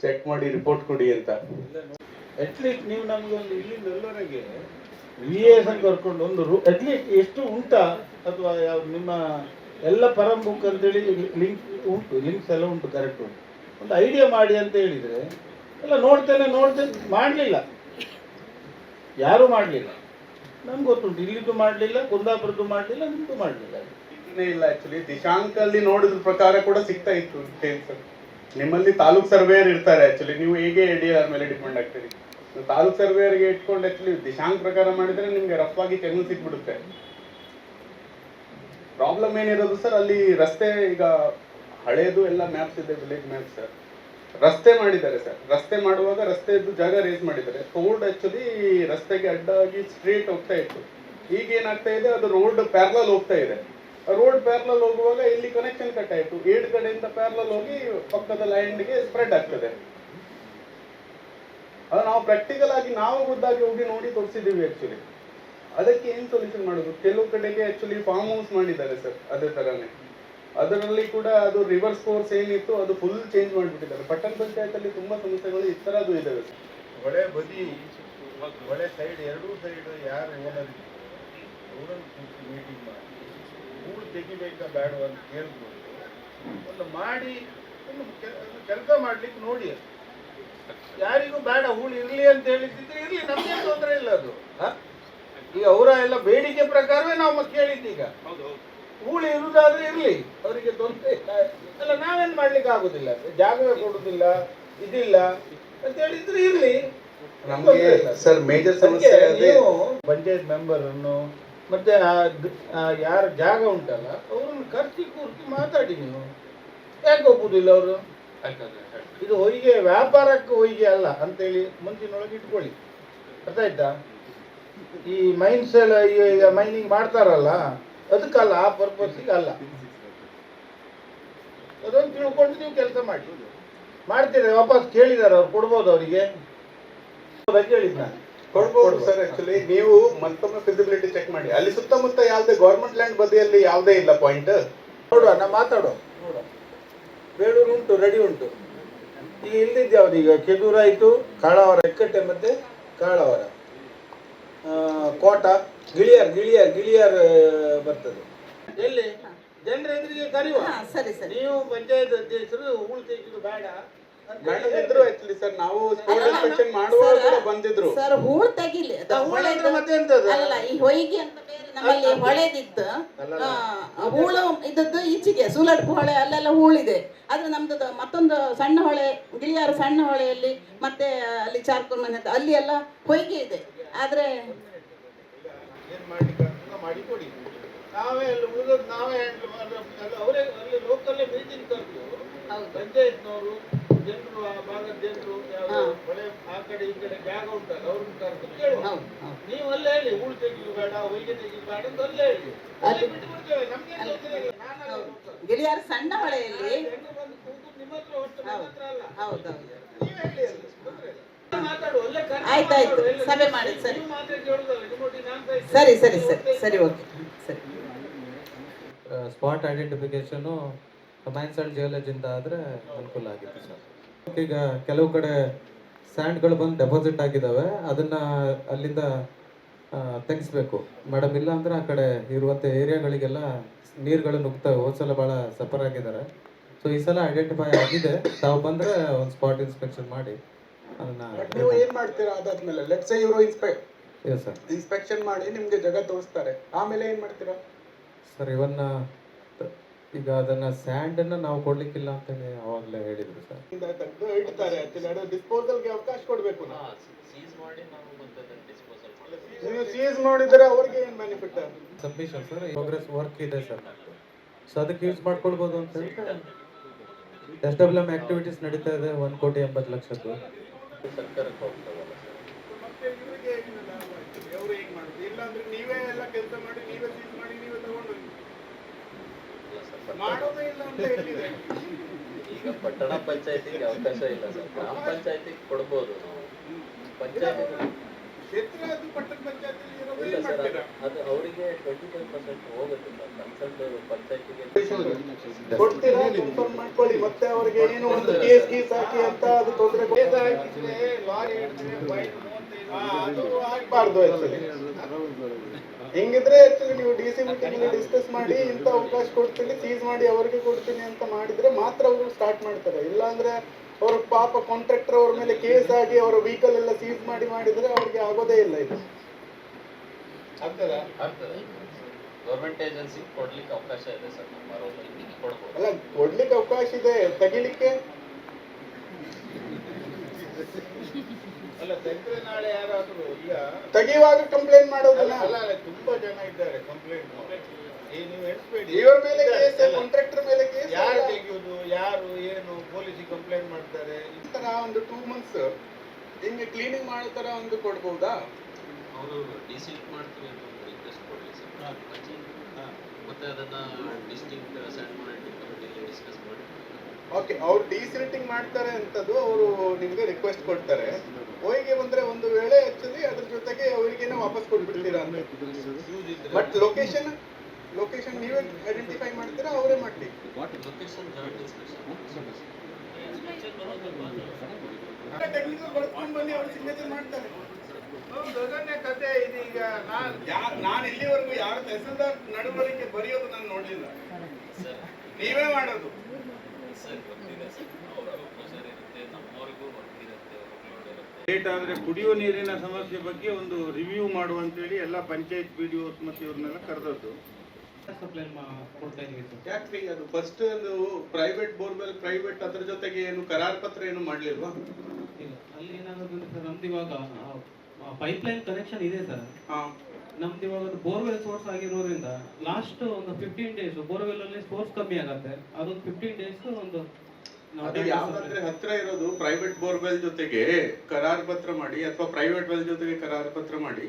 ಚೆಕ್ ಮಾಡಿ ರಿಪೋರ್ಟ್ ಕೊಡಿ ಅಂತ. ಅಟ್ಲೀಸ್ಟ್ ನೀವು ನಮ್ಗೆ ಒಂದು ಇಲ್ಲಿಂದ ಎಲ್ಲವರೆಗೆ ವಿ ಎಸ್ ಅಂತ ಕರ್ಕೊಂಡು ಒಂದು ರೂ ಅಟ್ಲೀಸ್ಟ್ ಎಷ್ಟು ಉಂಟಾ ಅಥವಾ ಯಾವ ನಿಮ್ಮ ಎಲ್ಲ ಪರಂ ಬುಕ್ ಅಂತೇಳಿ ಲಿಂಕ್ ಉಂಟು ಲಿಂಕ್ಸ್ ಎಲ್ಲ ಉಂಟು ಕರೆಕ್ಟ್ ಉಂಟು. ಒಂದು ಐಡಿಯಾ ಮಾಡಿ ಅಂತ ಹೇಳಿದರೆ, ಎಲ್ಲ ನೋಡ್ತೇನೆ ನೋಡ್ತೇನೆ, ಮಾಡಲಿಲ್ಲ. ಯಾರೂ ಮಾಡಲಿಲ್ಲ. ನಮ್ಗೆ ಗೊತ್ತುಂಟು, ಇಲ್ಲಿದ್ದು ಮಾಡಲಿಲ್ಲ, ಕುಂದಾಪುರದ್ದು ಮಾಡಲಿಲ್ಲ ನಿಮ್ಮದು ಮಾಡಲಿಲ್ಲ. ಇಲ್ಲ ಆಕ್ಚುಲಿ ದಿಶಾಂಕ ಅಲ್ಲಿ ನೋಡಿದ ಪ್ರಕಾರ ಕೂಡ ಸಿಗ್ತಾ ಇತ್ತು. ನಿಮ್ಮಲ್ಲಿ ತಾಲೂಕ್ ಸರ್ವೇಯರ್ ಇರ್ತಾರೆ ಆಕ್ಚುಲಿ ನೀವು ಹೇಗೆ ಆರ್ ಮೇಲೆ ಡಿಪೆಂಡ್ ಆಗ್ತೀರಿ? ತಾಲೂಕ್ ಸರ್ವೇಯರ್ಗೆ ಇಟ್ಕೊಂಡು ಆಕ್ಚುಲಿ ದಿಶಾಂಕ ಪ್ರಕಾರ ಮಾಡಿದ್ರೆ ನಿಮ್ಗೆ ರಫ್ ಆಗಿ ಚೆನ್ನಲ್ ಸಿಕ್ಬಿಡುತ್ತೆ. ಪ್ರಾಬ್ಲಮ್ ಏನಿರೋದು ಸರ್ ಅಲ್ಲಿ ರಸ್ತೆ ಈಗ ಹಳೇದು ಎಲ್ಲ ಮ್ಯಾಪ್ಸ್ ಇದೆ ವಿಲೇಜ್ ಮ್ಯಾಪ್ ಸರ್ ರಸ್ತೆ ಮಾಡಿದ್ದಾರೆ ಸರ್ ರಸ್ತೆ ಮಾಡುವಾಗ ರಸ್ತೆದು ಜಾಗ ರೇಸ್ ಮಾಡಿದ್ದಾರೆ. ರೋಡ್ ಆಕ್ಚುಲಿ ರಸ್ತೆಗೆ ಅಡ್ಡಾಗಿ ಸ್ಟ್ರೇಟ್ ಹೋಗ್ತಾ ಇತ್ತು. ಈಗ ಏನಾಗ್ತಾ ಇದೆ, ಅದು ರೋಡ್ ಪ್ಯಾರ್ಲಲ್ ಹೋಗ್ತಾ ಇದೆ. ರೋಡ್ ಪ್ಯಾರ್ಲಲ್ ಹೋಗುವಾಗ ಇಲ್ಲಿ ಕನೆಕ್ಷನ್ ಕಟ್ ಆಯ್ತು. ಏಳು ಕಡೆಯಿಂದ ಪ್ಯಾರ್ಲಲ್ ಹೋಗಿ ಪಕ್ಕದ ಲ್ಯಾಂಡ್ಗೆ ಸ್ಪ್ರೆಡ್ ಆಗ್ತದೆ. ಅದು ನಾವು ಪ್ರಾಕ್ಟಿಕಲ್ ಆಗಿ ನಾವು ಖುದ್ದಾಗಿ ಹೋಗಿ ನೋಡಿ ತೋರಿಸಿದ್ದೀವಿ ಆ್ಯಕ್ಚುಲಿ ಅದಕ್ಕೆ ಏನು ಸೊಲ್ಯೂಷನ್ ಮಾಡೋದು? ಕೆಲವು ಕಡೆಗೆ ಆ್ಯಕ್ಚುಲಿ ಫಾರ್ಮ್ ಹೌಸ್ ಮಾಡಿದ್ದಾರೆ ಸರ್ ಅದೇ ಥರನೇ ಅದರಲ್ಲಿ ಕೂಡ ಅದು ರಿವರ್ಸ್ ಕೋರ್ಸ್ ಏನಿತ್ತು, ಅದು ಫುಲ್ ಚೇಂಜ್ ಮಾಡಿಬಿಟ್ಟಿದ್ದಾರೆ. ಪಟ್ಟಣ ಪಂಚಾಯತಲ್ಲಿ ತುಂಬಾ ಸಮಸ್ಯೆಗಳು ಈ ಥರದ್ದು ಇದ್ದಾವೆ ಸರ್ ಹೊಳೆ ಬದಿ ಹೊಳೆ ಸೈಡ್ ಎರಡೂ ಸೈಡ್ ಯಾರು ಓನರ್ ಅವರನ್ನು ಮೀಟಿಂಗ್ ಮಾಡಿ, ಊರು ತೆಗಿಬೇಕಾ ಬೇಡ ಅಂತ ಕೇಳ್ಬೋದು ಒಂದು ಮಾಡಿ ಕೆಲಸ ಮಾಡ್ಲಿಕ್ಕೆ ನೋಡಿ ಅದು. ಯಾರಿಗೂ ಬೇಡ ಹೂಳು ಇರ್ಲಿ ಅಂತ ಹೇಳಿದ್ರೆ ಇರ್ಲಿ ನಮ್ಗೆ ತೊಂದರೆ ಇಲ್ಲ ಅದು. ಹ? ಈಗ ಅವರ ಎಲ್ಲ ಬೇಡಿಕೆ ಪ್ರಕಾರವೇ ನಾವು ಮತ್ತೆ ಕೇಳಿದ್ದು ಈಗ ಹೂಳು ಇರುವುದಾದ್ರೆ ಇರ್ಲಿ ಅವರಿಗೆ ತೊಂದರೆ ಇಲ್ಲ. ಅಲ್ಲ ನಾವೇನ್ ಮಾಡ್ಲಿಕ್ಕೆ ಆಗುದಿಲ್ಲ? ಜಾಗವೇ ಕೊಡುದಿಲ್ಲ ಇದಿಲ್ಲ ಅಂತ ಹೇಳಿದ್ರೆ ಇರ್ಲಿ. ನಮಗೆ ಸರ್ ಮೇಜರ್ ಸಮಸ್ಯೆ ಅದೇ. ಪಂಚಾಯತ್ ಮೆಂಬರ್ ಅನ್ನು ಮತ್ತೆ ಯಾರ ಜಾಗ ಉಂಟಲ್ಲ ಅವ್ರನ್ನ ಕರ್ಸಿ ಕೂರ್ಸಿ ಮಾತಾಡಿ ನೀವು. ಯಾಕೆ ಒಪ್ಪುದಿಲ್ಲ ಅವರು? ಇದು ಹೊಯ್ಗೆ ವ್ಯಾಪಾರಕ್ಕೆ ಹೊಯ್ಗೆ ಅಲ್ಲ ಅಂತೇಳಿ ಮುಂಚಿನೊಳಗೆ ಇಟ್ಕೊಳ್ಳಿ. ಅರ್ಥ ಆಯ್ತಾ ಈ ಮೈನ್ಸ್ ಎಲ್ಲ ಈಗ ಮೈನಿಂಗ್ ಮಾಡ್ತಾರಲ್ಲ ಅದಕ್ಕಲ್ಲ ಆ ಪರ್ಪಸ್ಸಿಗೆ ಅಲ್ಲ. ಅದೊಂದು ತಿಳ್ಕೊಂಡು ನೀವು ಕೆಲಸ ಮಾಡಿ. ಮಾಡ್ತೀರಾ? ವಾಪಸ್ ಕೇಳಿದಾರೆ ಅವ್ರು ಕೊಡ್ಬೋದು ಅವರಿಗೆ. ನಾನು. ಕೊಡ್ಬೋದು ಸರ್ ಆಕ್ಚುಲಿ ನೀವು ಮತ್ತೊಮ್ಮೆ ಫಿಸಿಬಿಲಿಟಿ ಚೆಕ್ ಮಾಡಿ. ಅಲ್ಲಿ ಸುತ್ತಮುತ್ತ ಯಾವುದೇ ಗೌರ್ಮೆಂಟ್ ಲ್ಯಾಂಡ್ ಬದಿಯಲ್ಲಿ ಯಾವುದೇ ಇಲ್ಲ ಪಾಯಿಂಟ್ ನೋಡುವ ನಾ ಮಾತಾಡುವ. ನೋಡುವ ಬೇಡೂರು ಉಂಟು ರೆಡಿ ಉಂಟು. ಈಗ ಇಲ್ದಿದ್ದು ಯಾವ್ದು ಈಗ? ಕೆದೂರು ಆಯ್ತು ಕಾಳಾವರ ಎಕ್ಕಟ್ಟೆ ಮತ್ತೆ ಕಾಳಾವರ. ಆ, ಕೋಟ ಗಿಳಿಯಾರ್ ಗಿಳಿಯಾರ್ ಗಿಳಿಯಾರ್ ಬರ್ತದೆ. ಎಲ್ಲಿ? ಜನರ ಎದುರಿಗೆ ಕರೆಯುವ ಸರಿ ಸರಿ. ನೀವು ಪಂಚಾಯತ್ ಅಧ್ಯಕ್ಷರು ಹೂಳು ತೆಗೆದು ಬೇಡ. ಮೇಡಮ್ ಇದ್ರು ಆಕ್ಚುಲಿ ಸರ್ ನಾವು ಸ್ಪೋರ್ಟ್ ಇನ್ಸ್ಪೆಕ್ಷನ್ ಮಾಡುವಾಗ ಕೂಡ ಬಂದಿದ್ರು. ಸರ್ ಹೂಳ್ ತೆಗಿಲಿ. ಅದು ನಾವು ಹೂಳು ಅಂದ್ರೆ ಮತ್ತೆ ಎಂತದು? ಅಲ್ಲ ಈ ಹೊಯ್ಗೆ ಅಂತ ಬೇರೆ ನಮ್ಮಲ್ಲಿ ಹೊಳೆದಿತ್ತು ಆ, ಹೂಳು ಇದ್ದದ್ದು ಈಚೆಗೆ ಸೂಲಡ್ಪು ಹೊಳೆ ಅಲ್ಲೆಲ್ಲ ಹೂಳಿದೆ. ಆದ್ರೆ ನಮ್ದು ಮತ್ತೊಂದು ಸಣ್ಣ ಹೊಳೆ ಗಿಳಿಯಾರ ಸಣ್ಣ ಹೊಳೆಯಲ್ಲಿ ಮತ್ತೆ ಅಲ್ಲಿ ಚಾರ್ಕೂರ್ ಮನೆ ಅಂತ ಅಲ್ಲಿ ಎಲ್ಲ ಹೊಯ್ಗೆ ಇದೆ. ಆದ್ರೆ ಏನ್ ಮಾಡ್ಲಿಕ್ಕೆ ಆಗ್ತದೋ ಮಾಡಿ ಕೊಡಿ ನಾವೇ ಅಲ್ಲಿ ಉಳಿದದ್ದು ನಾವೇ ಹ್ಯಾಂಡಲ್ ಮಾಡಿ ಅವರೇ ಅಲ್ಲಿ ಲೋಕಲ್ಲೇ ಮೀಟಿಂಗ್ ಕರೆದು ಪಂಚಾಯತ್ನವರು ಗಿಳಿಯಾರ ಸಣ್ಣ ಮಳೆಯಲ್ಲಿ ಜನರು ಬಂದು ಕೂತು ನಿಮ್ಮ ಹತ್ರ ಹೊರಟು ನಮ್ಮ ಹತ್ರ ಅಲ್ಲ. ಹೌದೌದು ನೀವ್ ಹೇಳಿ ಅಲ್ಲಿ ತೊಂದ್ರೆ ಇಲ್ಲ. ಮಾತಾಡು ಅಲ್ಲೇ ಕರೆದು ಆಯ್ತಾಯ್ತು. ಸಭೆ ಮಾಡಿ, ಸರಿ. ಸರಿ ಸರಿ ಸರಿ ಸರಿ ಓಕೆ. ಸರಿ. ಸ್ಪಾಟ್ ಐಡೆಂಟಿಫಿಕೇಶನು ಮೈನ್ಸ್ ಆ್ಯಂಡ್ ಜಿಯಾಲಜಿಂದ ಆದರೆ ಅನುಕೂಲ ಆಗಿತ್ತು ಸರ್. ಈಗ ಕೆಲವು ಕಡೆ ಸ್ಯಾಂಡ್ಗಳು ಬಂದು ಡೆಪಾಸಿಟ್ ಆಗಿದ್ದಾವೆ ಅದನ್ನ ಅಲ್ಲಿಂದ ತೆಗಿಸ್ಬೇಕು. ಮೇಡಮ್ ಇಲ್ಲ ಅಂದ್ರೆ ಆ ಕಡೆ ಇರುವಂಥ ಏರಿಯಾಗಳಿಗೆಲ್ಲ ನೀರುಗಳು ನುಗ್ತವೆ ಹೋದ್ಸಲ ಭಾಳ ಸಫರ್ ಆಗಿದ್ದಾರೆ. ಸೊ ಈ ಸಲ ಐಡೆಂಟಿಫೈ ಆಗಿದೆ. ತಾವು ಬಂದರೆ ಒಂದು ಸ್ಪಾಟ್ ಇನ್ಸ್ಪೆಕ್ಷನ್ ಮಾಡಿ ಅದನ್ನ ನೀವು ಏನ್ ಮಾಡ್ತೀರಾ? ಅದಾದ್ಮೇಲೆ ಲೆಟ್ಸ್ ಇವರು ಇನ್ಸ್ಪೆಕ್ಟ್ ಸರ್ ಇನ್ಸ್ಪೆಕ್ಷನ್ ಮಾಡಿ ನಿಮ್ಗೆ ಜಗ ತೋರಿಸ್ತಾರೆ. ಆಮೇಲೆ ಏನ್ ಮಾಡ್ತೀರಾ? ಸರ್ ಇವನ್ನ ಈಗ ಅದನ್ನ ಸ್ಯಾಂಡನ್ನು ನಾವು ಕೊಡ್ಲಿಕ್ಕಿಲ್ಲ ಅಂತಾನೆ ಅವಾಗಲೇ ಹೇಳಿದ್ರು ಸರ್ ಇಂದ ತೆಗ್ದು ಇಡ್ತಾರೆ ಆಕ್ಚುಲಿ ಅದು ಡಿಸ್ಪೋಸಲ್ಗೆ ಅವಕಾಶ ಕೊಡಬೇಕು ನಾವು. ಸೀಸ್ ಮಾಡಿ ನಾವು ಮತ್ತೆ ಅದನ್ನ ನೀವು ಸೀಸ್ ಮಾಡಿದ್ರೆ ಅವ್ರಿಗೆ ಏನು benefit submission sir progress work ಇದೆ ಸರ್ ಸೊ ಅದಕ್ಕೆ ಯೂಸ್ ಮಾಡ್ಕೊಳ್ಬೋದು ಅಂತ ಹೇಳಿ. ಎಸ್ ಡಬ್ಲ್ಯೂ ಎಂ ಆಕ್ಟಿವಿಟೀಸ್ ನಡೀತಾ ಇದೆ ಒಂದು ಕೋಟಿ ಎಂಬತ್ತು ಲಕ್ಷದ್ದು. ಸರ್ಕಾರಕ್ಕೆ ಹೋಗ್ತಾವಲ್ಲ ಸರ್ ಮತ್ತೆ ಇವ್ರಿಗೆ ಅವರು ಹೇಗೆ ಮಾಡುದು? ಇಲ್ಲ ಅಂದ್ರೆ ನೀವೇ ಎಲ್ಲ ಕೆಲಸ ಮಾಡಿ ನೀವೇ ಸೀಸ್ ಮಾಡಿ ನೀವೇ ತಗೊಂಡು ಹೋಗಿ ಇಲ್ಲ ಸರ್, ಸರ್ಕಾರ- ಮಾಡೋದೇ ಇಲ್ಲ ಅಂತ ಹೇಳಿದೆ. ಈಗ ಪಟ್ಟಣ ಪಂಚಾಯತಿಗೆ ಅವಕಾಶ ಇಲ್ಲ ಸರ್. ಗ್ರಾಮ ಪಂಚಾಯತಿಗೆ ಕೊಡ್ಬೋದು ನಾವು. ಪಂಚಾಯತಿ ಕ್ಷೇತ್ರ ಅದು ಪಟ್ಟಣ ಪಂಚಾಯತ್ ಇರೋದು ಇಲ್ಲ ಸರ್ ಅದು- ಅದು ಅವರಿಗೆ ಟ್ವೆಂಟಿ ಫೈವ್ ಪರ್ಸೆಂಟ್ ಹೋಗುತ್ತೆ ಸರ್. ಕನ್ಸಲ್ಟ್ ಪಂಚಾಯತಿಗೆ ಕೊಡ್ತೀರಾ? ಕನ್ಫರ್ಮ್ ಮಾಡ್ಕೊಳ್ಳಿ. ಮತ್ತೆ ಅವ್ರಿಗೆ ಏನು ಒಂದು ಕೇಸ್ ಗೀಸ್ ಹಾಕಿ ಅಂತ ಅದು ತೊಂದರೆ ಲಾರಿ ಹಿಡಿದ್ರೆ ಫೈನ್ ಮೂವತ್ತೈದು ಅದು ಆಗ್ಬಾರ್ದು ಆಕ್ಚುಲಿ ಹಿಂಗಿದ್ರೆ ಆಕ್ಚುಲಿ ನೀವು ಡಿ ಸಿ ಮೀಟಿಂಗ್ ಅಲ್ಲಿ ಡಿಸ್ಕಸ್ ಮಾಡಿ ಇಂಥ ಅವಕಾಶ ಕೊಡ್ತೀನಿ ಸೀಸ್ ಮಾಡಿ ಅವ್ರಿಗೆ ಕೊಡ್ತೀನಿ ಅಂತ ಮಾಡಿದ್ರೆ ಮಾತ್ರ ಅವರು ಸ್ಟಾರ್ಟ್ ಮಾಡ್ತಾರೆ. ಇಲ್ಲಾಂದ್ರೆ ಅವ್ರ ಪಾಪ ಕಾಂಟ್ರಾಕ್ಟರ್ ಅವ್ರ ಮೇಲೆ ಕೇಸ್ ಆಗಿ ಅವರ ವೆಹಿಕಲ್ ಎಲ್ಲ ಸೀಸ್ ಮಾಡಿ ಮಾಡಿದ್ರೆ ಅವ್ರಿಗೆ ಆಗೋದೇ ಇಲ್ಲ ಇದು. ಗೌರ್ಮೆಂಟ್ ಏಜೆನ್ಸಿ ಕೊಡ್ಲಿಕ್ಕೆ ಅವಕಾಶ ಇದೆ ಸರ್ ಅಲ್ಲ ಕೊಡ್ಲಿಕ್ಕೆ ಅವಕಾಶ ಇದೆ ತೆಗಿಲಿಕ್ಕೆ ಅಲ್ಲ ತೆಗೆದ್ರೆ ನಾಳೆ ಯಾರಾದ್ರೂ ಈಗ ತೆಗಿಯುವಾಗ ಕಂಪ್ಲೇಂಟ್ ಮಾಡೋದಲ್ಲ ಅಲ್ಲ ಅಲ್ಲ, ತುಂಬಾ ಜನ ಇದ್ದಾರೆ ಕಂಪ್ಲೇಂಟ್ ಏ ನೀವು ಎಣಿಸ್ಬೇಡಿ ಇವ್ರ ಮೇಲೆ ಕೇಸ್ ಕಾಂಟ್ರಾಕ್ಟರ್ ಮೇಲೆ ಕೇಸ್ ಯಾರು ತೆಗೆಯುವುದು ಯಾರು ಏನು ಪೊಲೀಸಿಗೆ ಕಂಪ್ಲೇಂಟ್ ಮಾಡ್ತಾರೆ? ಈ ತರ ಒಂದು ಟೂ ಮಂತ್ಸ್ ಹಿಂಗೆ ಕ್ಲೀನಿಂಗ್ ಮಾಡೋ ತರ ಒಂದು ಕೊಡ್ಬೋದಾ? ಅವರು ಡಿಸಿಲ್ಟ್ ಮಾಡ್ತೀವಿ ಅಂತ ಒಂದು ರಿಕ್ವೆಸ್ಟ್ ಕೊಡಲಿ ಸರ್. ಮತ್ತೆ ಅದನ್ನ ಡಿಸ್ಟಿಂಕ್ಟ್ ಸ್ಯಾಂಡ್ ಮಾನಿಟರಿಂಗ್ ಮಾಡಿ. ಓಕೆ ಅವ್ರು ಡಿಸಿಲ್ಟಿಂಗ್ ಮಾಡ್ತಾರೆ ಅಂತದ್ದು ಅವರು ನಿಮಗೆ ರಿಕ್ವೆಸ್ಟ್ ಕೊಡ್ತಾರೆ. ಹೋಯಿಗೆ ಬಂದ್ರೆ ಒಂದು ವೇಳೆ ಆಕ್ಚುಲಿ ಅದ್ರ ಜೊತೆಗೆ ಅವರಿಗೇನೆ ವಾಪಸ್ ಕೊಟ್ಬಿಡ್ತೀರಾ ಅಂತ ಬಟ್ ಲೊಕೇಶನ್ ಲೊಕೇಶನ್ ನೀವೇ ಐಡೆಂಟಿಫೈ ಮಾಡ್ತೀರಾ ಅವರೇ ಮಾಡ್ಲಿ. ಲೊಕೇಶನ್ ಜಾಯಿಂಟ್ ಇನ್ಸ್ಪೆಕ್ಷನ್ ಟೆಕ್ನಿಕಲ್ ಬರ್ಕೊಂಡು ಬನ್ನಿ ಅವ್ರು ಸಿಗ್ನೇಚರ್ ಮಾಡ್ತಾರೆ. ಅದನ್ನೇ ಕತೆ ಇದೀಗ ನಾನು ಯಾರು ನಾನು ಇಲ್ಲಿವರೆಗೂ ಯಾರು ತಹಸೀಲ್ದಾರ್ ನಡವಳಿಕೆ ಬರೆಯೋದು ನಾನು ನೋಡ್ಲಿಲ್ಲ. ನೀವೇ ಮಾಡೋದು. ಸರ್ ಗೊತ್ತಿದೆ ಸರ್ ಅವ್ರಿಗೂ ಪ್ರೆಷರ್ ಇರುತ್ತೆ ನಮ್ಮವ್ರಿಗೂ ವರ್ಕ್ ಇರುತ್ತೆ ವರ್ಕ್ಲೋಡ್ ಇರುತ್ತೆ ಲೇಟ್ ಆದರೆ ಕುಡಿಯುವ ನೀರಿನ ಸಮಸ್ಯೆ ಬಗ್ಗೆ ಒಂದು ರಿವ್ಯೂ ಮಾಡುವಂತೇಳಿ ಎಲ್ಲ ಪಂಚಾಯತ್ ಪಿ ಡಿ ಓಸ್ ಮತ್ತು ಇವ್ರನ್ನೆಲ್ಲ ಕರೆದದ್ದು. ಸಪ್ಲೈ ಕೊಡ್ತಾ ಯಾಕ್ರಿ ಅದು ಫಸ್ಟ್ ಒಂದು ಪ್ರೈವೇಟ್ ಬೋರ್ವೆಲ್ ಪ್ರೈವೇಟ್ ಅದ್ರ ಜೊತೆಗೆ ಏನು ಕರಾರ್ ಪತ್ರ ಏನು ಮಾಡಲಿಲ್ವಾ? ಇಲ್ಲ ಅಲ್ಲಿ ಏನಾದ್ರು ಸರ್ ನಮ್ದು ಇವಾಗ ಪೈಪ್ ಲೈನ್ ಕನೆಕ್ಷನ್ ಇದೆ ಸರ್. ಹಾ. ನಮ್ದು ಇವಾಗ ಬೋರ್ವೆಲ್ ಸೋರ್ಸ್ ಆಗಿರೋದ್ರಿಂದ ಲಾಸ್ಟ್ ಒಂದು ಫಿಫ್ಟೀನ್ ಡೇಸ್ ಬೋರ್ವೆಲ್ ಅಲ್ಲಿ ಸೋರ್ಸ್ ಕಮ್ಮಿ ಆಗುತ್ತೆ. ಅದೊಂದು ಫಿಫ್ಟೀನ್ ಡೇಸ್ ಒಂದು ಅದು ಹತ್ರ ಇರೋದು ಪ್ರೈವೇಟ್ ಬೋರ್ವೆಲ್ ಜೊತೆಗೆ ಕರಾರ್ ಪತ್ರ ಮಾಡಿ ಅಥವಾ ಪ್ರೈವೇಟ್ ವೆಲ್ ಜೊತೆಗೆ ಕರಾರ್ ಪತ್ರ ಮಾಡಿ.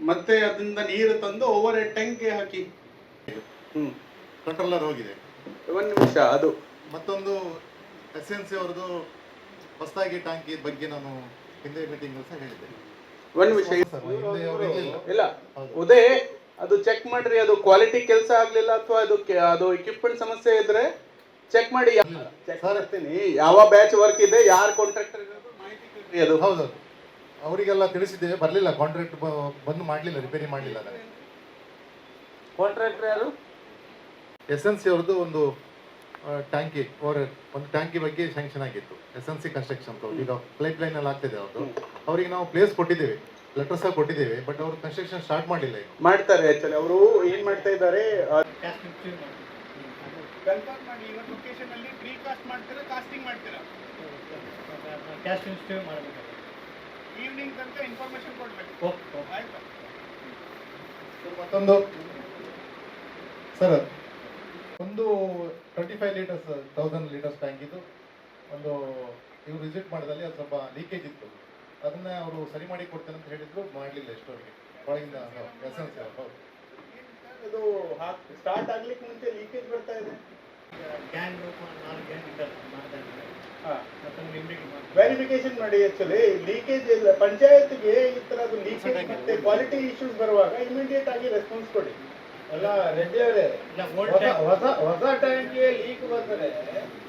ಮತ್ತೆ ಅದರಿಂದ ನೀರು ತಂದು ಓವರ್ ಹೆಡ್ ಟ್ಯಾಂಕ್ಗೆ ಹಾಕಿ. ಹ್ಮ್. ಕಂಟ್ರೋಲರ್ ಹೋಗಿದೆ. ಒಂದ್ ನಿಮಿಷ ಅದು. ಮತ್ತೊಂದು ಎಸ್ ಎನ್ ಸಿ ಅವ್ರದ್ದು ಹೊಸದಾಗಿ ಟ್ಯಾಂಕಿ ಬಗ್ಗೆ ನಾನು ಹಿಂದೆ ಮೀಟಿಂಗ್ ಸಹ ಹೇಳಿದ್ದೆ. ಒಂದ್ ವಿಷಯ ಇಲ್ಲ. ಉದಯ್ ಅದು ಚೆಕ್ ಮಾಡ್ರಿ ಅದು ಕ್ವಾಲಿಟಿ ಕೆಲಸ ಆಗ್ಲಿಲ್ಲ ಅಥವಾ ಅದು ಕೆ- ಅದು ಎಕ್ವಿಪ್ಮೆಂಟ್ ಸಮಸ್ಯೆ ಇದ್ರೆ ಚೆಕ್ ಮಾಡಿ. ಚೆಕ್. ಮಾಡ್ತೀನಿ. ಯಾವ ಬ್ಯಾಚ್ ವರ್ಕ್ ಇದೆ ಯಾರು ಕಾಂಟ್ರಾಕ್ಟರ್ ಮಾಹಿತಿ ಕೊಡ್ರಿ ಅದು. ಹೌದು ಅವರಿಗೆಲ್ಲ ತಿಳಿಸಿದ್ದೇವೆ ಬರಲಿಲ್ಲ. ಕಾಂಟ್ರಾಕ್ಟ್ ಬಂದು ಮಾಡ್ಲಿಲ್ಲ ರಿಪೇರಿ ಮಾಡ್ಲಿಲ್ಲ. ಕಾಂಟ್ರಾಕ್ಟರ್ ಯಾರು? ಎಸ್ ಎನ್ ಸಿ ಅವ್ರದ್ದು ಒಂದು ಟ್ಯಾಂಕಿ ಓರ್ ಒಂದು ಟ್ಯಾಂಕಿ ಬಗ್ಗೆ ಸ್ಯಾಂಕ್ಷನ್ ಆಗಿತ್ತು. ಎಸ್ ಎನ್ ಸಿ ಕನ್ಸ್ಟ್ರಕ್ಷನ್ ಈಗ ಪೈಪ್ ಲೈನ್ ಅಲ್ಲಿ ಆಗ್ತಿದೆ ಅವರು ಅವರಿಗೆ ನಾವು ಪ್ಲೇಸ್ ಕೊಟ್ಟಿದ್ದೇವೆ. ಲೆಟರ್ ಸಹ ಕೊಟ್ಟಿದ್ದೇವೆ ಬಟ್ ಅವರು ಕನ್ಸ್ಟ್ರಕ್ಷನ್ ಸ್ಟಾರ್ಟ್ ಮಾಡಿಲ್ಲ ಈಗ ಮಾಡ್ತಾರೆ ಆಕ್ಚುಲಿ ಅವರು ಏನ್ ಮಾಡ್ತಾ ಇದ್ದಾರೆ ಕನ್ಫರ್ಮ್ ಮಾಡಿ ಇವತ್ತು ಲೊಕೇಶನ್ ಅಲ್ಲಿ ಪ್ರೀ ಕಾಸ್ಟ್ ಮಾಡ್ತೀರಾ ಕಾಸ್ಟಿಂಗ್ ಮಾಡ್ತೀರಾ? ಕ್ಯಾಶ್ ಇನ್ಸ್ಟಿವ್ ಮಾಡಬೇಕು. ಈವ್ನಿಂಗ್ ತನಕ ಇನ್ಫಾರ್ಮೇಶನ್ ಕೊಡ್ಬೇಕು. ಆಯ್ತಾ? ಮತ್ತೊಂದು. ಸರ್ ಒಂದು twenty five litres thousand litres tank ಇದು ಒಂದು ಇವ್ರು ವಿಸಿಟ್ ಮಾಡಿದಲ್ಲಿ ಅದು ಸ್ವಲ್ಪ ಲೀಕೇಜ್ ಇತ್ತು. ಅದನ್ನ ಅವರು ಸರಿ ಮಾಡಿ ಕೊಡ್ತೇನೆ ಅಂತ ಹೇಳಿದ್ರು ಮಾಡಲಿಲ್ಲ ಎಷ್ಟೋರಿಗೆ ಒಳಗಿಂದ ಎಸೆನ್ಸ್ ಹೌದು. ಅದು ಸ್ಟಾರ್ಟ್ ಆಗ್ಲಿಕ್ಕೆ ಮುಂಚೆ ಲೀಕೇಜ್ ಬರ್ತಾ ಇದೆ. ಕ್ಯಾನ್ ನಾಲ್ಕು ಕ್ಯಾನ್ ಇದ್ದಾರೆ ವೆರಿಫಿಕೇಶನ್ ಮಾಡಿ ಆಕ್ಚುಲಿ ಲೀಕೇಜ್ ಇಲ್ಲ ಪಂಚಾಯತ್ಗೆ ಈ ಅದು ಲೀಕೇಜ್ ಮತ್ತೆ ಕ್ವಾಲಿಟಿ ಇಶ್ಯೂಸ್ ಬರುವಾಗ ಇಮಿಡಿಯೇಟ್ ಆಗಿ ರೆಸ್ಪಾನ್ಸ್ ಕೊಡಿ. ಎಲ್ಲ ರೆಡ್ಡಿ ಅವರೇ ಇಲ್ಲ ಹೊಸ ಟ್ಯಾಂಕ್ ಹೊಸ ಟ್ಯಾಂಕಿಗೆ ಲೀಕ್ ಬಂದರೆ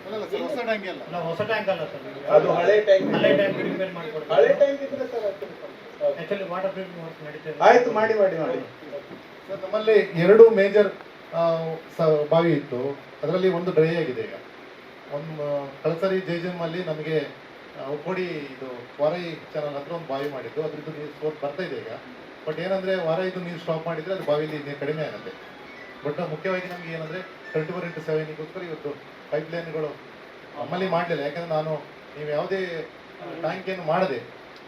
ಅಲ್ಲ ಸರ್ ಹೊಸ ಟ್ಯಾಂಕ್ ಅಲ್ಲ. ಇಲ್ಲ ಹೊಸ ಟ್ಯಾಂಕ್ ಅಲ್ಲ ಸರ್. ಅದು ಹಳೆ ಟ್ಯಾಂಕ್ ಹಳೆ ಟ್ಯಾಂಕ್ ರಿಪೇರ್ ಮಾಡಿ ಹಳೆ ಟ್ಯಾಂಕ್ ಇದ್ರೆ sir actually water treatment work ನಡೀತದೆ ಆಯ್ತು ಮಾಡಿ ಮಾಡಿ ಮಾಡಿ. ಸರ್ ನಮ್ಮಲ್ಲಿ ಎರಡು ಮೇಜರ್ ಬಾವಿ ಇತ್ತು. ಅದರಲ್ಲಿ ಒಂದು ಡ್ರೈ ಆಗಿದೆ ಈಗ. ಒಂದು ಕಳಸರಿ ಜೈಜಮ್ ಅಲ್ಲಿ ನಮಗೆ ಕೊಡಿ ಇದು ವಾರೈ ಚಾನಲ್ ಹತ್ರ ಒಂದು ಬಾವಿ ಮಾಡಿದ್ದು. ಅದ್ರದ್ದು ನೀರು ಬರ್ತಾ ಇದೆ ಈಗ. ಬಟ್ ಏನಂದ್ರೆ ವಾರೈದು ನೀರು ಸ್ಟಾಪ್ ಮಾಡಿದ್ರೆ ಅದು ಬಾವಿಲಿ ನೀರು ಕಡಿಮೆ ಆಗುತ್ತೆ. ಬಟ್ ಮುಖ್ಯವಾಗಿ ನಮ್ಗೆ ಏನಂದ್ರೆ ಟ್ವೆಂಟಿ ಫೋರ್ ಇಂಟು ಸೆವೆನಿಗೋಸ್ಕರ ಇವತ್ತು ಪೈಪ್ ಲೈನ್ಗಳು ನಮ್ಮಲ್ಲಿ ಮಾಡಲಿಲ್ಲ. ಯಾಕಂದ್ರೆ ನಾನು ನೀವು ಯಾವುದೇ ಟ್ಯಾಂಕ್ ಏನು ಮಾಡದೆ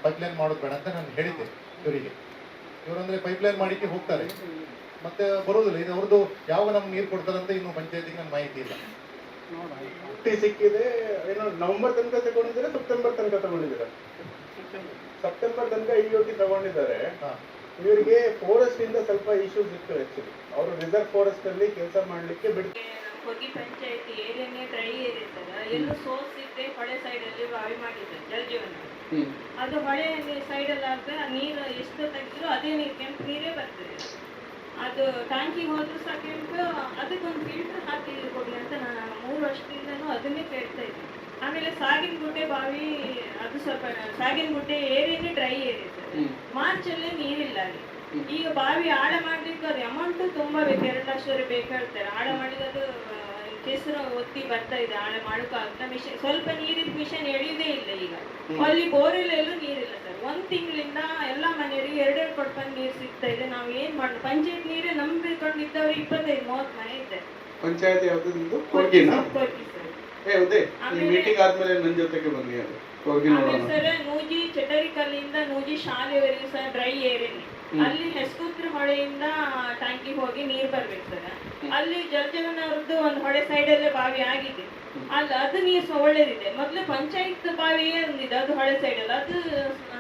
ಪೈಪ್ ಲೈನ್ ಮಾಡೋದು ಬೇಡ ಅಂತ ನಾನು ಹೇಳಿದ್ದೆ ಇವರಿಗೆ. ಇವರಂದ್ರೆ ಪೈಪ್ ಲೈನ್ ಮಾಡಿಕ್ಕೆ ಹೋಗ್ತಾರೆ. ಮತ್ತೆ ಬರೋದಿಲ್ಲ ಇದು ಅವ್ರದ್ದು ಯಾವ ನಮ್ಗೆ ನೀರು ಕೊಡ್ತಾರಂತ ಇನ್ನು ಪಂಚಾಯತಿಗೆ ನನ್ನ ಮಾಹಿತಿ ಇಲ್ಲ. ಹುಟ್ಟಿ ಸಿಕ್ಕಿದೆ. ಏನೋ ನವೆಂಬರ್ ತನಕ ತಗೊಂಡಿದ್ದೀರಾ ಸೆಪ್ಟೆಂಬರ್ ತನಕ ತಗೊಂಡಿದ್ದೀರಾ. ಸೆಪ್ಟೆಂಬರ್ ತನಕ ಈ ಯೋಗಿ ತಗೊಂಡಿದ್ದಾರೆ. ಹಾ. ಇವರಿಗೆ ಫಾರೆಸ್ಟ್ ಇಂದ ಸ್ವಲ್ಪ ಇಶ್ಯೂಸ್ ಇತ್ತು ಆಕ್ಚುಲಿ ಅವರು ರಿಸರ್ವ್ ಫಾರೆಸ್ಟ್ ಅಲ್ಲಿ ಕೆಲಸ ಮಾಡ್ಲಿಕ್ಕೆ ಬಿಡ್ ಹೋಗಿ ಪಂಚಾಯತಿ ಏರಿಯಾನೇ ಡ್ರೈ ಏರಿಯಾ ಎಲ್ಲೂ ಸೋರ್ಸ್ ಇದೆ ಹೊಳೆ ಸೈಡಲ್ಲಿ ಬಾವಿ ಮಾಡಿದ್ದಾರೆ ಜಲ್ ಜೀವನ. ಅದು ಹೊಳೆ ಸೈಡಲ್ಲಿ ಆದ್ರೆ ಆ ನೀರು ಎಷ್ಟು ತೆಗೆದ್ರು ಅದೇ ನೀರು ಕೆಂಪು ನೀರೇ ಬರ್ತದೆ. ಅದು ಟ್ಯಾಂಕಿಗೆ ಹೋದ್ರೂ ಸಹ ಕೆಂಪು ಅದಕ್ಕೊಂದು ಫಿಲ್ಟರ್ ಹಾಕಿ ಕೊಡ್ಲಿ ಅಂತ ನಾನು ಮೂರು ವರ್ಷದಿಂದನೂ ಅದನ್ನೇ ಕೇಳ್ತಾ ಇದ್ದೀನಿ ಆಮೇಲೆ ಸಾಗಿನ ಗುಡ್ಡೆ ಬಾವಿ ಅದು ಸ್ವಲ್ಪ ಸಾಗಿನ ಗುಡ್ಡೆ ಏರಿಯಾನೇ ಡ್ರೈ ಏರಿಯಾ ಮಾರ್ಚ್ ಅಲ್ಲಿ ನೀರಿಲ್ಲ ಅಲ್ಲಿ. ಈಗ ಬಾವಿ ಆಳ ಮಾಡ್ಲಿಕ್ಕೆ ಅದು ಅಮೌಂಟ್ ತುಂಬಾ ಬೇಕು ಎರಡು ಲಕ್ಷ ಬೇಕಾಗ್ತಾರೆ. ಬೇಕು ಹೇಳ್ತಾರೆ ಆಳ ಮಾಡಿದ್ದು ಕೆಸರು ಒತ್ತಿ ಬರ್ತಾ ಇದೆ ಆಳ ಮಾಡೋಕ್ಕಾಗಲ್ಲ ಮಿಷನ್ ಸ್ವಲ್ಪ ನೀರಿನ ಮಿಷನ್ ಎಳಿಯೋದೇ ಇಲ್ಲ ಈಗ. ಅಲ್ಲಿ ಬೋರೆಲ್ಲೂ ನೀರಿಲ್ಲ ಸರ್. ಒಂದ್ ತಿಂಗಳಿಂದ ಎಲ್ಲಾ ಮನೆಯವರಿಗೆ ಎರಡೆರಡು ಕೊಟ್ಕೊಂಡು ನೀರು ಸಿಗ್ತಾ ಇದೆ. ನಾವು ಏನ್ ಮಾಡೋದು ಪಂಚಾಯತ್ ನೀರೇ ನಂಬಿಕೊಂಡಿದ್ದವ್ರು ಇಪ್ಪತ್ತೈದು ಮೂವತ್ತು ಮನೆ ಇದೆ ಪಂಚಾಯತ್ ಯಾವ್ದು ಸರ್. ಏ ಉದಯ್ ಈ ಮೀಟಿಂಗ್ ಆದ್ಮೇಲೆ ನನ್ನ ಜೊತೆಗೆ ಬನ್ನಿ ಅದು. ಹೋಗಿ ನೋಡೋಣ. ಸರ್ ನೂಜಿ ಚಟರಿಕಲ್ಲಿಂದ ನೂಜಿ ಶಾಲೆವರೆಗೆ ಸರ್ ಡ್ರೈ ಏರಿನಿ ಅಲ್ಲಿ ಹೆಸ್ಕೂತ್ರ ಹೊಳೆಯಿಂದ ಟ್ಯಾಂಕಿಗೆ ಹೋಗಿ ನೀರ್ ಬರ್ಬೇಕು ಸರ್. ಅಲ್ಲಿ ಜಲಜೀವನ ಅವ್ರದ್ದು ಒಂದು ಹೊಳೆ ಸೈಡಲ್ಲೇ ಬಾವಿ ಆಗಿದೆ. ಅಲ್ಲಿ ಅದು ನೀರು ಸಹ ಒಳ್ಳೇದಿದೆ. ಮೊದಲು ಪಂಚಾಯತ್ ಬಾವಿಯೇ ಒಂದಿದೆ ಅದು ಹೊಳೆ ಸೈಡಲ್ಲಿ. ಅದು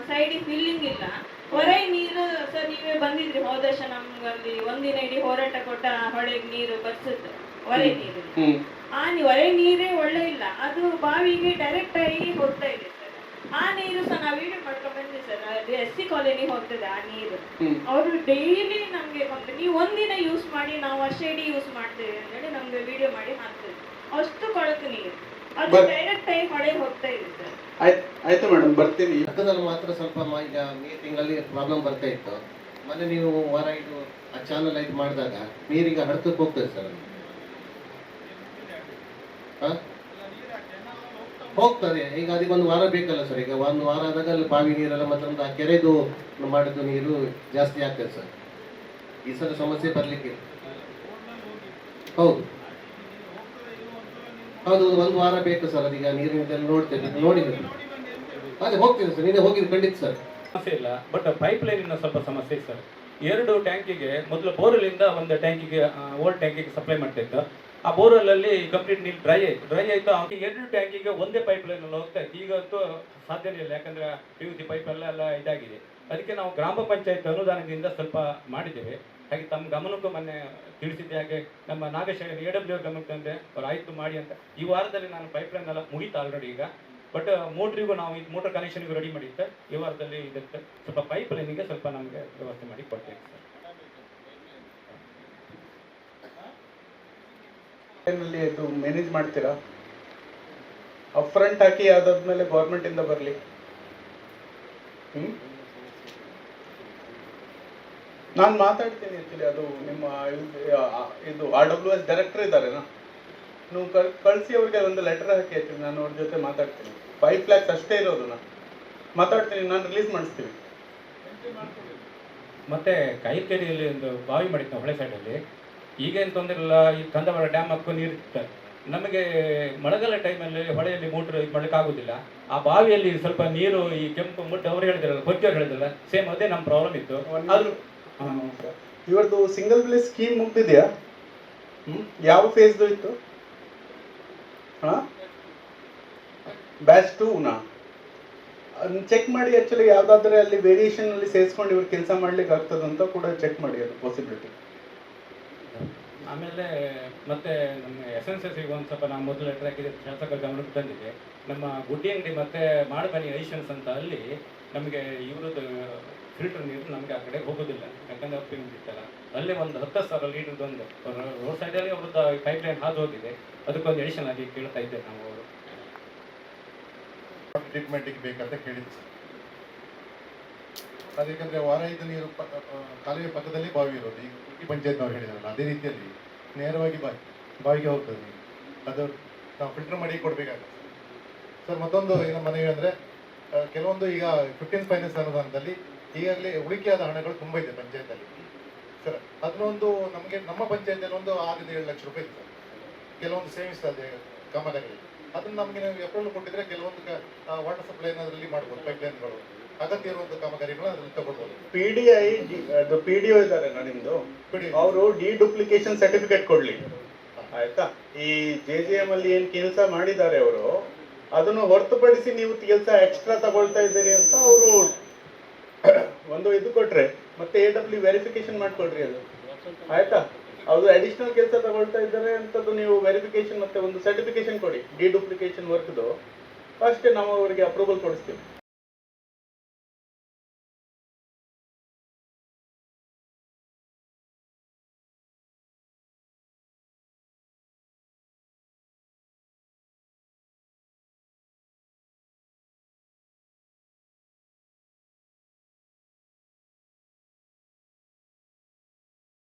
ಸೈಡಿಗೆ ಫಿಲ್ಲಿಂಗ್ ಇಲ್ಲ. ಹೊರೆ ನೀರು ಸರ್ ನೀವೇ ಬಂದಿದ್ರಿ. ಹೋದಶ ನಮ್ಗಲ್ಲಿ ಒಂದಿನ ಇಡೀ ಹೋರಾಟ ಕೊಟ್ಟ ಹೊಳೆಗೆ ನೀರು ಬರ್ಸುತ್ತೆ ಹೊರೆ ನೀರು. ಆ ನೀ- ಹೊರೆ ನೀರೇ ಒಳ್ಳೆ ಇಲ್ಲ. ಅದು ಬಾವಿಗೆ ಡೈರೆಕ್ಟ್ ಆಗಿ ಹೋಗ್ತಾ ಇದೆ ಸರ್ ಆ ನೀರು ಸಹ ನಾವು ವಿಡಿಯೋ ಮಾಡ್ಕೊಂಡು ಬಂದ್ವಿ ಸರ್ ಅದು ಎಸ್ ಸಿ ಕಾಲೋನಿ ಹೋಗ್ತದೆ ಆ ನೀರು. ಅವರು ಡೈಲಿ ನಮ್ಗೆ ಕೊಂತ ನೀವು ಒಂದಿನ ಯೂಸ್ ಮಾಡಿ ನಾವು ಅಷ್ಟೇ ಇಡೀ ಯೂಸ್ ಮಾಡ್ತೇವೆ ಅಂತೇಳಿ ನಮ್ಗೆ ವಿಡಿಯೋ ಮಾಡಿ ಹಾಕ್ತೇವೆ. ಅಷ್ಟು ಕೊಳಕು ನೀರು. ಅದು ಡೈರೆಕ್ಟ್ ಆಗಿ ಹೊಳೆ ಹೋಗ್ತಾ ಇದೆ ಸರ್ ಆಯ್ತು ಆಯ್ತು ಮೇಡಮ್ ಬರ್ತೀನಿ. ಪಕ್ಕದಲ್ಲಿ ಮಾತ್ರ ಸ್ವಲ್ಪ ಈಗ ಮೇ ತಿಂಗಳಲ್ಲಿ ಪ್ರಾಬ್ಲಮ್ ಬರ್ತಾ ಇತ್ತು. ಮೊನ್ನೆ ನೀವು ವಾರ ಇದು ಆ ಚಾನಲ್ ಇದು ಮಾಡಿದಾಗ ನೀರಿಗೆ ಹಡ್ತಕ್ಕೆ ಹೋಗ್ತದೆ ಸರ್ ಹೋಗ್ತದೆ. ಈಗ ಅದಕ್ಕೆ ಒಂದು ವಾರ ಬೇಕಲ್ಲ ಸರ್. ಈಗ ಒಂದು ವಾರ ಆದಾಗ ಅಲ್ಲಿ ಬಾವಿ ನೀರೆಲ್ಲ ಮತ್ತೊಂದು ಆ ಕೆರೆದು ಮಾಡಿದ್ದು ನೀರು ಜಾಸ್ತಿ ಆಗ್ತದೆ ಸರ್. ಈ ಸಲ ಸಮಸ್ಯೆ ಬರಲಿಕ್ಕೆ. ಹೌದು. ಹೌದು, ಒಂದು ವಾರ ಬೇಕು ಸರ್. ಅದೀಗ ನೀರಿನ ನೋಡ್ತೇನೆ. ನೋಡಿದ್ರು ಅದೇ ಹೋಗ್ತೀನಿ ಸರ್. ನಿನ್ನೆ ಹೋಗಿದ್ದು ಖಂಡಿತ ಸರ್. ಸಮಸ್ಯೆ ಇಲ್ಲ. ಬಟ್ ಪೈಪ್ ಲೈನಿನ ಸ್ವಲ್ಪ ಸಮಸ್ಯೆ ಸರ್. ಎರಡು ಟ್ಯಾಂಕಿಗೆ ಮೊದಲು ಬೋರ್ಲಿಂದ ಒಂದು ಟ್ಯಾಂಕಿಗೆ ಓಲ್ಡ್ ಟ್ಯಾಂಕಿಗೆ ಸಪ್ಲೈ ಮಾಡ್ತಾ ಆ ಬೋರಲ್ಲಲ್ಲಿ ಕಂಪ್ಲೀಟ್ ನೀರು ಡ್ರೈ ಆಯ್ತು. ಡ್ರೈ ಆಯ್ತು ಎರಡು ಟ್ಯಾಂಕಿಗೆ ಒಂದೇ ಪೈಪ್ ಲೈನ್ ಹೋಗ್ತಾ ಇತ್ತು. ಈಗಂತೂ ಸಾಧ್ಯನೇ ಇಲ್ಲ, ಯಾಕಂದ್ರೆ ಪಿ ಯು ಸಿ ಪೈಪ್ ಎಲ್ಲ ಎಲ್ಲ ಇದಾಗಿದೆ. ಅದಕ್ಕೆ ನಾವು ಗ್ರಾಮ ಪಂಚಾಯತ್ ಅನುದಾನದಿಂದ ಸ್ವಲ್ಪ ಮಾಡಿದ್ದೇವೆ. ಹಾಗೆ ತಮ್ಮ ಗಮನಕ್ಕೂ ಮೊನ್ನೆ ತಿಳಿಸಿದ್ದೆ. ಹಾಗೆ ನಮ್ಮ ನಾಗೇಶ್ ಎ ಡಬ್ಲ್ಯೂ ಗಮನಕ್ಕೆ ತಂದೆ, ಅವ್ರು ಆಯ್ತು ಮಾಡಿ ಅಂತ. ಈ ವಾರದಲ್ಲಿ ನಾನು ಪೈಪ್ ಲೈನ್ ಎಲ್ಲ ಮುಗೀತು ಆಲ್ರೆಡಿ ಈಗ. ಬಟ್ ಮೋಟ್ರಿಗೂ ನಾವು ಮೋಟರ್ ಕನೆಕ್ಷನ್ಗೂ ರೆಡಿ ಮಾಡಿತ್ತು ಈ ವಾರದಲ್ಲಿ ಇದಕ್ಕೆ ಸ್ವಲ್ಪ ಪೈಪ್ ಲೈನಿಗೆ ಸ್ವಲ್ಪ ನಮಗೆ ವ್ಯವಸ್ಥೆ ಮಾಡಿ ಕೊಡ್ತೇವೆ ಸರ್ ಏನಲ್ಲಿ ಇದು ಮ್ಯಾನೇಜ್ ಮಾಡ್ತೀರಾ? ಅಪ್ಫ್ರಂಟ್ ಹಾಕಿ ಅದಾದ್ಮೇಲೆ ಗೌರ್ಮೆಂಟಿಂದ ಬರಲಿ. ಹ್ಞೂ ನಾನು ಮಾತಾಡ್ತೀನಿ ಆ್ಯಕ್ಚುಲಿ ಅದು ನಿಮ್ಮ ಇದು ಆರ್ ಡಬ್ಲ್ಯೂ ಎಸ್ ಡೈರೆಕ್ಟರ್ ಇದ್ದಾರೆನಾ ನೀವು ಕಳ್, ಕಳಿಸಿ ಅವ್ರಿಗೆ ಒಂದು ಲೆಟರ್ ಹಾಕಿ ಆಯ್ತು ನಾನು ಅವ್ರ ಜೊತೆ ಮಾತಾಡ್ತೀನಿ. ಫೈವ್ ಲ್ಯಾಕ್ಸ್ ಅಷ್ಟೇ ಇರೋದು ನಾ. ಮಾತಾಡ್ತೀನಿ, ನಾನು ರಿಲೀಸ್ ಮಾಡಿಸ್ತೀನಿ. ಮತ್ತೆ ಕೈಕೆರೆಯಲ್ಲಿ ಒಂದು ಬಾವಿ ಮಾಡಿತ್ತು ಹೊಳೆ ಸೈಡಲ್ಲಿ ಈಗೇನು ತೊಂದರೆ ಇಲ್ಲ ಈ ಕಂದವಾಡ ಡ್ಯಾಮ್ ಹಾಕೋ ನೀರು ಇರ್ತದೆ ನಮಗೆ ಮಳೆಗಾಲ ಟೈಮಲ್ಲಿ ಹೊಳೆಯಲ್ಲಿ ಮೋಟ್ರ್ ಇದು ಮಾಡೋಕ್ಕಾಗೋದಿಲ್ಲ ಆ ಬಾವಿಯಲ್ಲಿ ಸ್ವಲ್ಪ ನೀರು ಈ ಕೆಂಪು ಮುಟ್ಟು ಅವ್ರು ಹೇಳಿದ್ರಲ್ಲ ಕೊಚ್ಚೋರು ಹೇಳಿದ್ರಲ್ಲ ಸೇಮ್ ಅದೇ ನಮ್ಮ ಪ್ರಾಬ್ಲಮ್ ಇತ್ತು. ಇವರದು ಇವ್ರದ್ದು ಸಿಂಗಲ್ ಪ್ಲೇಸ್ ಸ್ಕೀಮ್ ಮುಗ್ದಿದೆಯಾ? ಹ್ಮ್ ಯಾವ ಫೇಸ್ದು ಇತ್ತು? ಹಾ? ಬ್ಯಾಚ್ ಟೂನಾ ಅದನ್ನ ಚೆಕ್ ಮಾಡಿ ಆಕ್ಚುಲಿ ಯಾವುದಾದ್ರೆ ಅಲ್ಲಿ ವೇರಿಯೇಷನ್ ಅಲ್ಲಿ ಸೇರಿಸ್ಕೊಂಡು ಇವ್ರು ಕೆಲಸ ಮಾಡ್ಲಿಕ್ಕೆ ಆಗ್ತದಂತ ಕೂಡ ಚೆಕ್ ಮಾಡಿ ಅದು ಪಾಸಿಬಿಲಿಟಿ ಆಮೇಲೆ ಮತ್ತೆ ನಮ್ಮ ಎಸ್ ಎನ್ ಸಿ ಒಂದು ಸ್ವಲ್ಪ ನಾವು ಮೊದಲು ಲೆಟರ್ ಹಾಕಿದ್ರೆ ಶಾಸಕರ ಗಮನಕ್ಕೆ ತಂದಿದೆ ನಮ್ಮ ಗುಡ್ಡಿ ಅಂಗಡಿ ಮತ್ತೆ ಮಾಡಬನಿ ಐಷನ್ಸ್ ಅಂತ ಅಲ್ಲಿ ನಮಗೆ ಇವ್ರದ್ದು ಫಿಲ್ಟರ್ ನೀರು ನಮಗೆ ಆ ಕಡೆ ಹೋಗೋದಿಲ್ಲ. ಯಾಕಂದ್ರೆ ಅಪ್ಪಿಂಗ್ ಇತ್ತಲ್ಲ ಅಲ್ಲಿ ಒಂದು ಹತ್ತು ಸಾವಿರ ಲೀಟರ್ದು ಒಂದು ರೋಡ್ ಸೈಡಲ್ಲಿ ಅವ್ರದ್ದು ಪೈಪ್ ಲೈನ್ ಹಾದು ಹೋಗಿದೆ. ಅದಕ್ಕೊಂದು ಎಡಿಷನ್ ಆಗಿ ಕೇಳ್ತಾ ಇದ್ದೇವೆ ನಾವು ಅವರು. ಟ್ರೀಟ್ಮೆಂಟಿಗೆ ಬೇಕಂತ ಕೇಳಿದ್ದು ಸರ್ ಅದಕ್ಕಂದ್ರೆ ವಾರ ಐದು ನೀರು ಕಾಲುವೆ ಪಕ್ಕದಲ್ಲಿ ಬಾವಿ ಇರೋದು. ಈಗ ಈ ಪಂಚಾಯತ್ನವ್ರು ಹೇಳಿದಾರಲ್ಲ, ಅದೇ ರೀತಿಯಲ್ಲಿ ನೇರವಾಗಿ ಬಾವಿ ಬಾವಿಗೆ ಹೋಗ್ತದೆ ಅದು ನಾವು ಫಿಲ್ಟರ್ ಮಾಡಿ ಕೊಡಬೇಕಾಗುತ್ತೆ. ಸರ್, ಮತ್ತೊಂದು ಏನು ಮನವಿ ಅಂದರೆ ಕೆಲವೊಂದು ಈಗ ಫಿಫ್ಟೀನ್ ಫೈನಾನ್ಸ್ ಅನುದಾನದಲ್ಲಿ ಈಗಾಗಲೇ ಉಳಿಕೆಯಾದ ಹಣಗಳು ತುಂಬ ಇದೆ ಪಂಚಾಯತಲ್ಲಿ ಸರ್ ಅದನ್ನೊಂದು ನಮಗೆ, ನಮ್ಮ ಪಂಚಾಯತಲ್ಲಿ ಒಂದು ಆರಿಂದ ಏಳು ಲಕ್ಷ ರೂಪಾಯಿ ಇದೆ ಸರ್. ಕೆಲವೊಂದು ಅದೇ ಕಮಲಗಳಿಗೆ ಅದನ್ನ ನಮಗೆ ನೀವು ಎಪ್ರೂವಲ್ ಕೊಟ್ಟಿದ್ರೆ ಕೆಲವೊಂದು ವಾಟರ್ ಸಪ್ಲೈ ಅದರಲ್ಲಿ ಮಾಡ್ಬೋದು ಪೈಪ್ ಲೈನ್ಗಳು ಅಗತ್ಯ ಇರುವಂಥ ಕಾಮಗಾರಿಗಳನ್ನ ಅದ್ರಲ್ಲಿ ಪಿ ಡಿ ಐ ಅದು ಪಿ ಡಿ ಒ ನಿಮ್ದು. ಅವರು ಡಿ ಡುಪ್ಲಿಕೇಶನ್ ಸರ್ಟಿಫಿಕೇಟ್ ಕೊಡ್ಲಿ. ಆಯ್ತಾ? ಈ ಜೆ ಜಿ ಎಂ ಅಲ್ಲಿ ಏನ್ ಕೆಲಸ ಮಾಡಿದ್ದಾರೆ ಅವರು ಅದನ್ನು ಹೊರತುಪಡಿಸಿ ನೀವು ಕೆಲಸ ಎಕ್ಸ್ಟ್ರಾ ತಗೊಳ್ತಾ ಇದ್ದೀರಿ ಅಂತ ಅವರು ಒಂದು ಇದು ಕೊಟ್ರೆ ಮತ್ತೆ ಎ ಡಬ್ಲ್ಯೂ ವೆರಿಫಿಕೇಶನ್ ಮಾಡ್ಕೊಡ್ರಿ ಅದು. ಆಯ್ತಾ? ಅವರು ಅಡಿಷನಲ್ ಕೆಲಸ ತಗೊಳ್ತಾ ಇದ್ದಾರೆ ಅಂತದ್ದು ನೀವು ವೆರಿಫಿಕೇಶನ್ ಮತ್ತೆ ಒಂದು ಸರ್ಟಿಫಿಕೇಶನ್ ಕೊಡಿ. ಡಿ ಡುಪ್ಲಿಕೇಶನ್ ವರ್ಕ್ದು ಫಸ್ಟ್ ನಾವು ಅವರಿಗೆ ಅಪ್ರೂವಲ್ ಕೊಡಿಸ್ತೀವಿ.